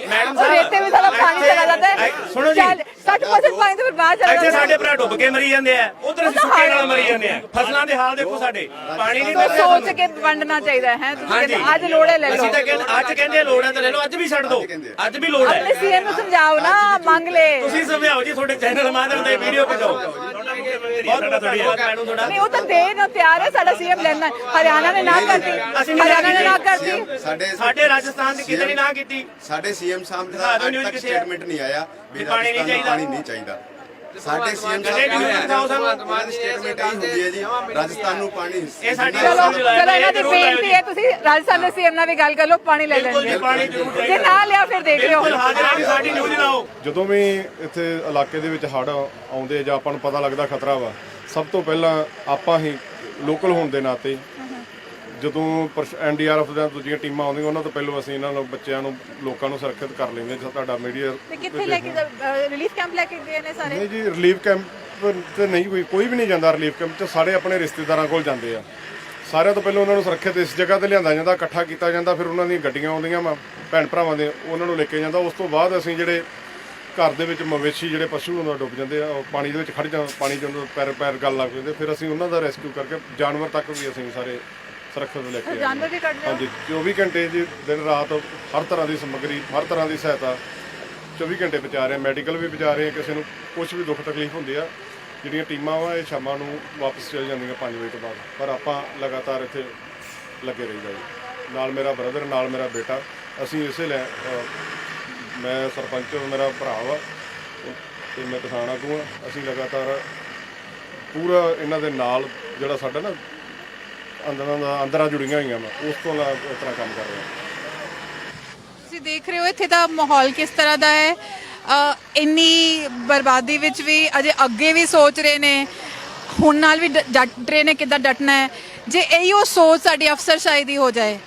ਮੈਡਮ ਔਰ ਇੱਥੇ ਵੀ ਸਾਡਾ ਪਾਣੀ ਚਲਾ ਜਾਂਦਾ ਹੈ। ਸੁਣੋ ਜੀ। 60% ਪਾਣੀ ਤਾਂ ਫਿਰ ਬਾਹਰ ਚਲਾ ਇੱਥੇ ਜਾਂਦਾ ਸਾਡੇ ਹੈ ਭਰਾ ਡੁੱਬ ਕੇ ਮਰੀ ਜਾਂਦੇ ਆ। ਉਧਰ ਅਸੀਂ ਸੁੱਕੇ ਨਾਲ ਮਰੀ ਜਾਂਦੇ ਆ। ਫਸਲਾਂ ਦੇ ਹਾਲ ਦੇਖੋ ਸਾਡੇ। ਪਾਣੀ ਨਹੀਂ ਸੋ ਮਿਲ ਰਿਹਾ ਸੋਚ ਕੇ ਵੰਡਣਾ ਚਾਹੀਦਾ ਹੈ। ਤੁਸੀਂ ਕਹਿੰਦੇ ਅੱਜ ਲੋੜ ਹੈ ਲੈ ਲਓ ਅਸੀਂ ਤਾਂ ਕਹਿੰਦੇ ਅੱਜ ਕਹਿੰਦੇ ਲੋੜ ਹੈ ਤਾਂ ਲੈ ਲਓ ਅੱਜ ਵੀ ਛੱਡ ਦਿਓ ਅੱਜ ਵੀ ਲੋੜ ਆਪਣੇ ਹੈ ਸੀਐਮ ਨੂੰ ਸਮਝਾਓ ਨਾ ਮੰਗ ਲੈ। ਤੁਸੀਂ ਸਮਝਾਓ ਜੀ ਤੁਹਾਡੇ ਚੈਨਲ ਮਾਧਿਅਮ ਤੇ ਵੀਡੀਓ ਭੇਜੋ। ਬਹੁਤ ਥੋੜੀ ਮੈਨੂੰ ਥੋੜਾ ਨਹੀਂ ਉਹ ਤਾਂ ਦੇ ਨੂੰ ਤਿਆਰ ਹੈ ਸਾਡਾ ਸੀਐਮ ਲੈਣਾ ਹੈ। ਹਰਿਆਣਾ ਨੇ ਨਾ ਕਰਤੀ। ਹਰਿਆਣਾ ਨੇ ਨਾ। ਕਰਤੀ। ਸਾਡੇ ਸਾਡੇ ਰਾਜਸਥਾਨ ਦੀ ਕਿਤੇ ਨਹੀਂ ਨਾ ਕੀਤੀ। ਸਾਡੇ ਸੀਐਮ ਸਾਹਿਬ ਦਾ ਅੱਜ ਤੱਕ? ਸਟੇਟਮੈਂਟ ਨਹੀਂ ਆਇਆ ਵੀ ਪਾਣੀ ਨਹੀਂ ਚਾਹੀਦਾ। ਪਾਣੀ ਨਹੀਂ ਚਾਹੀਦਾ। ਸਾਡੇ ਸੀਐਮ ਸਾਹਿਬ। ਉਹਨਾਂ ਸਟੇਟਮੈਂਟ ਇਹੀ ਹੁੰਦੀ ਹੈ ਜੀ ਰਾਜਸਥਾਨ ਨੂੰ ਪਾਣੀ ਇਹ ਸਾਡੀ ਚਲੋ ਇਹਨਾਂ ਦੀ ਬੇਨਤੀ ਹੈ ਤੁਸੀਂ ਰਾਜਸਥਾਨ ਦੇ ਸੀਐਮ ਨਾਲ ਵੀ ਗੱਲ ਕਰ ਲਓ ਪਾਣੀ ਲੈ ਲੈਣਗੇ ਜੇ ਨਾ ਲਿਆ ਫਿਰ ਦੇਖ ਲਿਓ ਸਾਡੀ ਨਿਊਜ਼ ਲਾਓ। ਜਦੋਂ ਵੀ ਇੱਥੇ ਇਲਾਕੇ ਦੇ ਵਿੱਚ ਹੜ੍ਹ ਆਉਂਦੇ ਜਾਂ ਆਪਾਂ ਨੂੰ ਪਤਾ ਲੱਗਦਾ ਖਤਰਾ ਵਾ ਸਭ ਤੋਂ ਪਹਿਲਾਂ ਆਪਾਂ ਹੀ ਲੋਕਲ ਹੋਣ ਦੇ ਨਾਤੇ ਜਦੋਂ ਐਨਡੀਆਰਐਫ ਦੀਆਂ ਦੂਜੀਆਂ ਟੀਮਾਂ ਆਉਂਦੀਆਂ ਉਹਨਾਂ ਤੋਂ ਪਹਿਲਾਂ ਅਸੀਂ ਇਹਨਾਂ ਨੂੰ ਬੱਚਿਆਂ ਨੂੰ ਲੋਕਾਂ ਨੂੰ ਸੁਰੱਖਿਅਤ ਕਰ ਲੈਂਦੇ ਹਾਂ ਤੁਹਾਡਾ ਮੀਡੀਆ ਤੇ ਕਿੱਥੇ ਲੈ ਕੇ ਰਿਲੀਫ ਕੈਂਪ ਲੈ ਕੇ ਗਏ ਨੇ ਸਾਰੇ? ਨਹੀਂ ਜੀ ਰਿਲੀਫ ਕੈਂਪ ਤੇ ਨਹੀਂ ਕੋਈ ਕੋਈ ਵੀ ਨਹੀਂ ਜਾਂਦਾ ਰਿਲੀਫ ਕੈਂਪ ਤੇ ਸਾਰੇ ਆਪਣੇ ਰਿਸ਼ਤੇਦਾਰਾਂ ਕੋਲ ਜਾਂਦੇ ਆ। ਸਾਰਿਆਂ ਤੋਂ ਪਹਿਲਾਂ ਉਹਨਾਂ ਨੂੰ ਸੁਰੱਖਿਅਤ ਇਸ ਜਗ੍ਹਾ ਤੇ ਲਿਆਂਦਾ ਜਾਂਦਾ ਇਕੱਠਾ ਕੀਤਾ ਜਾਂਦਾ ਫਿਰ ਉਹਨਾਂ ਦੀਆਂ ਗੱਡੀਆਂ ਆਉਂਦੀਆਂ ਵਾ ਭੈਣ ਭਰਾਵਾਂ ਦੇ ਉਹਨਾਂ ਨੂੰ ਲੈ ਕੇ ਜਾਂਦਾ। ਉਸ ਤੋਂ ਬਾਅਦ ਅਸੀਂ ਜਿਹੜੇ ਘਰ ਦੇ ਵਿੱਚ ਮਵੇਸ਼ੀ ਜਿਹੜੇ ਪਸ਼ੂ ਉਹਨਾਂ ਡੁੱਬ ਜਾਂਦੇ ਆ ਉਹ ਪਾਣੀ ਦੇ ਵਿੱਚ ਖੜ ਜਾਂ ਪਾਣੀ ਜਦੋਂ ਪੈਰ ਪੈਰ ਗੱਲ ਲੱਗ ਜਾਂਦੇ ਫਿਰ ਅਸੀਂ ਉਹਨਾਂ ਦਾ ਰੈਸਕਿਊ ਕਰਕੇ ਜਾਨਵਰ ਤੱਕ ਵੀ ਅਸੀਂ ਸਾਰੇ ਸੁਰੱਖਿਅਤ ਲੈ ਕੇ ਆਏ ਜਾਨਵਰ ਵੀ ਕੱਢ ਲਿਓ ਹਾਂਜੀ 24 ਘੰਟੇ ਜੀ ਦਿਨ ਰਾਤ ਹਰ ਤਰ੍ਹਾਂ ਦੀ ਸਮੱਗਰੀ ਹਰ ਤਰ੍ਹਾਂ ਦੀ ਸਹਾਇਤਾ 24 ਘੰਟੇ ਪਹੁੰਚਾ ਰਹੇ ਆ ਮੈਡੀਕਲ ਵੀ ਪਹੁੰਚਾ ਰਹੇ ਆ ਕਿਸੇ ਨੂੰ ਕੁਝ ਵੀ ਦੁੱਖ ਤਕਲੀਫ ਹੁੰਦੀ ਆ ਜਿਹੜੀਆਂ ਟੀਮਾਂ ਵਾ ਇਹ ਸ਼ਾਮਾਂ ਨੂੰ ਵਾਪਸ ਚਲ ਜਾਂਦੀਆਂ 5 ਵਜੇ ਤੋਂ ਬਾਅਦ। ਪਰ ਆਪਾਂ ਲਗਾਤਾਰ ਇੱਥੇ ਲੱਗੇ ਰਹੀਦਾ ਜੀ। ਨਾਲ ਮੇਰਾ ਬ੍ਰਦਰ ਨਾਲ ਮੇਰਾ ਬੇਟਾ ਅਸੀਂ ਇਸੇ ਲੈ ਮੈਂ ਸਰਪੰਚ ਮੇਰਾ ਭਰਾ ਵਾ ਤੇ ਮੈਂ ਕਿਸਾਨ ਆਗੂ ਆ ਅਸੀਂ ਲਗਾਤਾਰ ਪੂਰਾ ਇਹਨਾਂ ਦੇ ਨਾਲ ਜਿਹੜਾ ਸਾਡਾ ਨਾ ਅੰਦਰਾਂ ਦਾ ਅੰਦਰਾਂ ਜੁੜੀਆਂ ਹੋਈਆਂ ਵਾ। ਉਸ ਤੋਂ ਨਾਲ ਇਸ ਤਰ੍ਹਾਂ ਕੰਮ ਕਰ ਰਹੇ ਹਾਂ। ਤੁਸੀਂ ਦੇਖ ਰਹੇ ਹੋ ਇੱਥੇ ਦਾ ਮਾਹੌਲ ਕਿਸ ਤਰ੍ਹਾਂ ਦਾ ਹੈ? ਅ, ਇੰਨੀ ਬਰਬਾਦੀ ਵਿੱਚ ਵੀ ਅਜੇ ਅੱਗੇ ਵੀ ਸੋਚ ਰਹੇ ਨੇ। ਹੁਣ ਨਾਲ ਵੀ ਡ- ਡਟ ਰਹੇ ਨੇ ਕਿੱਦਾਂ ਡਟਣਾ ਹੈ? ਜੇ ਉਹ ਸੋਚ ਸਾਡੀ ਅਫਸਰਸ਼ਾਹੀ ਦੀ ਹੋ ਜਾਏ।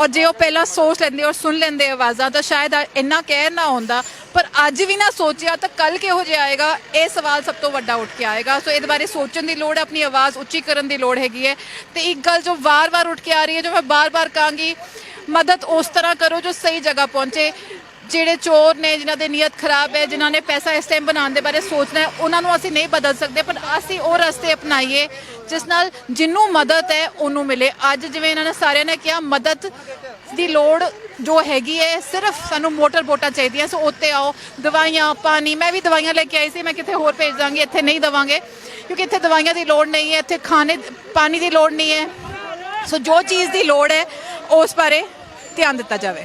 ਔਰ ਜੇ ਉਹ ਪਹਿਲਾਂ ਸੋਚ ਲੈਂਦੇ ਔਰ ਸੁਣ ਲੈਂਦੇ ਆਵਾਜ਼ਾਂ, ਤਾਂ ਸ਼ਾਇਦ ਇੰਨਾ ਕਹਿਰ ਨਾ ਹੁੰਦਾ। ਪਰ ਅੱਜ ਵੀ ਨਾ ਸੋਚਿਆ ਤਾਂ ਕੱਲ ਕਿਹੋ ਜਿਹਾ ਆਏਗਾ, ਇਹ ਸਵਾਲ ਸਭ ਤੋਂ ਵੱਡਾ ਉੱਠ ਕੇ ਆਏਗਾ। ਸੋ ਇਹਦੇ ਬਾਰੇ ਸੋਚਣ ਦੀ ਲੋੜ ਹੈ, ਆਪਣੀ ਆਵਾਜ਼ ਉੱਚੀ ਕਰਨ ਦੀ ਲੋੜ ਹੈਗੀ ਹੈ। ਤੇ ਇੱਕ ਗੱਲ ਜੋ ਵਾਰ-ਵਾਰ ਉੱਠ ਕੇ ਆ ਰਹੀ ਹੈ, ਜੋ ਮੈਂ ਬਾਰ-ਬਾਰ ਕਹਾਂਗੀ, ਮਦਦ ਉਸ ਤਰ੍ਹਾਂ ਕਰੋ ਜੋ ਸਹੀ ਜਗ੍ਹਾ ਪਹੁੰਚੇ। ਜਿਹੜੇ ਚੋਰ ਨੇ, ਜਿਨ੍ਹਾਂ ਦੇ ਨੀਅਤ ਖਰਾਬ ਹੈ, ਜਿਨ੍ਹਾਂ ਨੇ ਪੈਸਾ ਇਸ ਟਾਈਮ ਬਣਾਉਣ ਦੇ ਬਾਰੇ ਸੋਚਣਾ ਹੈ, ਉਹਨਾਂ ਨੂੰ ਅਸੀਂ ਨਹੀਂ ਬਦਲ ਸਕਦੇ, ਪਰ ਅਸੀਂ ਉਹ ਰਸਤੇ ਅਪਣਾਈਏ, ਜਿਸ ਨਾਲ ਜਿੰਨੂੰ ਮਦਦ ਹੈ, ਉਹਨੂੰ ਮਿਲੇ। ਅੱਜ ਜਿਵੇਂ ਇਹਨਾਂ ਨੇ ਸਾਰਿਆਂ ਨੇ ਕਿਹਾ, ਮਦਦ ਦੀ ਲੋੜ ਜੋ ਹੈਗੀ ਹੈ, ਸਿਰਫ ਸਾਨੂੰ ਮੋਟਰ ਬੋਟਾਂ ਚਾਹੀਦੀਆਂ ਸੋ ਉੱਤੇ ਆਓ, ਦਵਾਈਆਂ, ਪਾਣੀ, ਮੈਂ ਵੀ ਦਵਾਈਆਂ ਲੈ ਕੇ ਆਈ ਸੀ, ਮੈਂ ਕਿਤੇ ਹੋਰ ਭੇਜ ਦਾਂਗੀ, ਇੱਥੇ ਨਹੀਂ ਦਵਾਂਗੇ, ਕਿਉਂਕਿ ਇੱਥੇ ਦਵਾਈਆਂ ਦੀ ਲੋੜ ਨਹੀਂ ਹੈ, ਇੱਥੇ ਖਾਣੇ, ਪਾਣੀ ਦੀ ਲੋੜ ਨਹੀਂ ਹੈ। ਸੋ ਜੋ ਚੀਜ਼ ਦੀ ਲੋੜ ਹੈ, ਉਸ ਬਾਰੇ ਧਿਆਨ ਦਿੱਤਾ ਜਾਵੇ।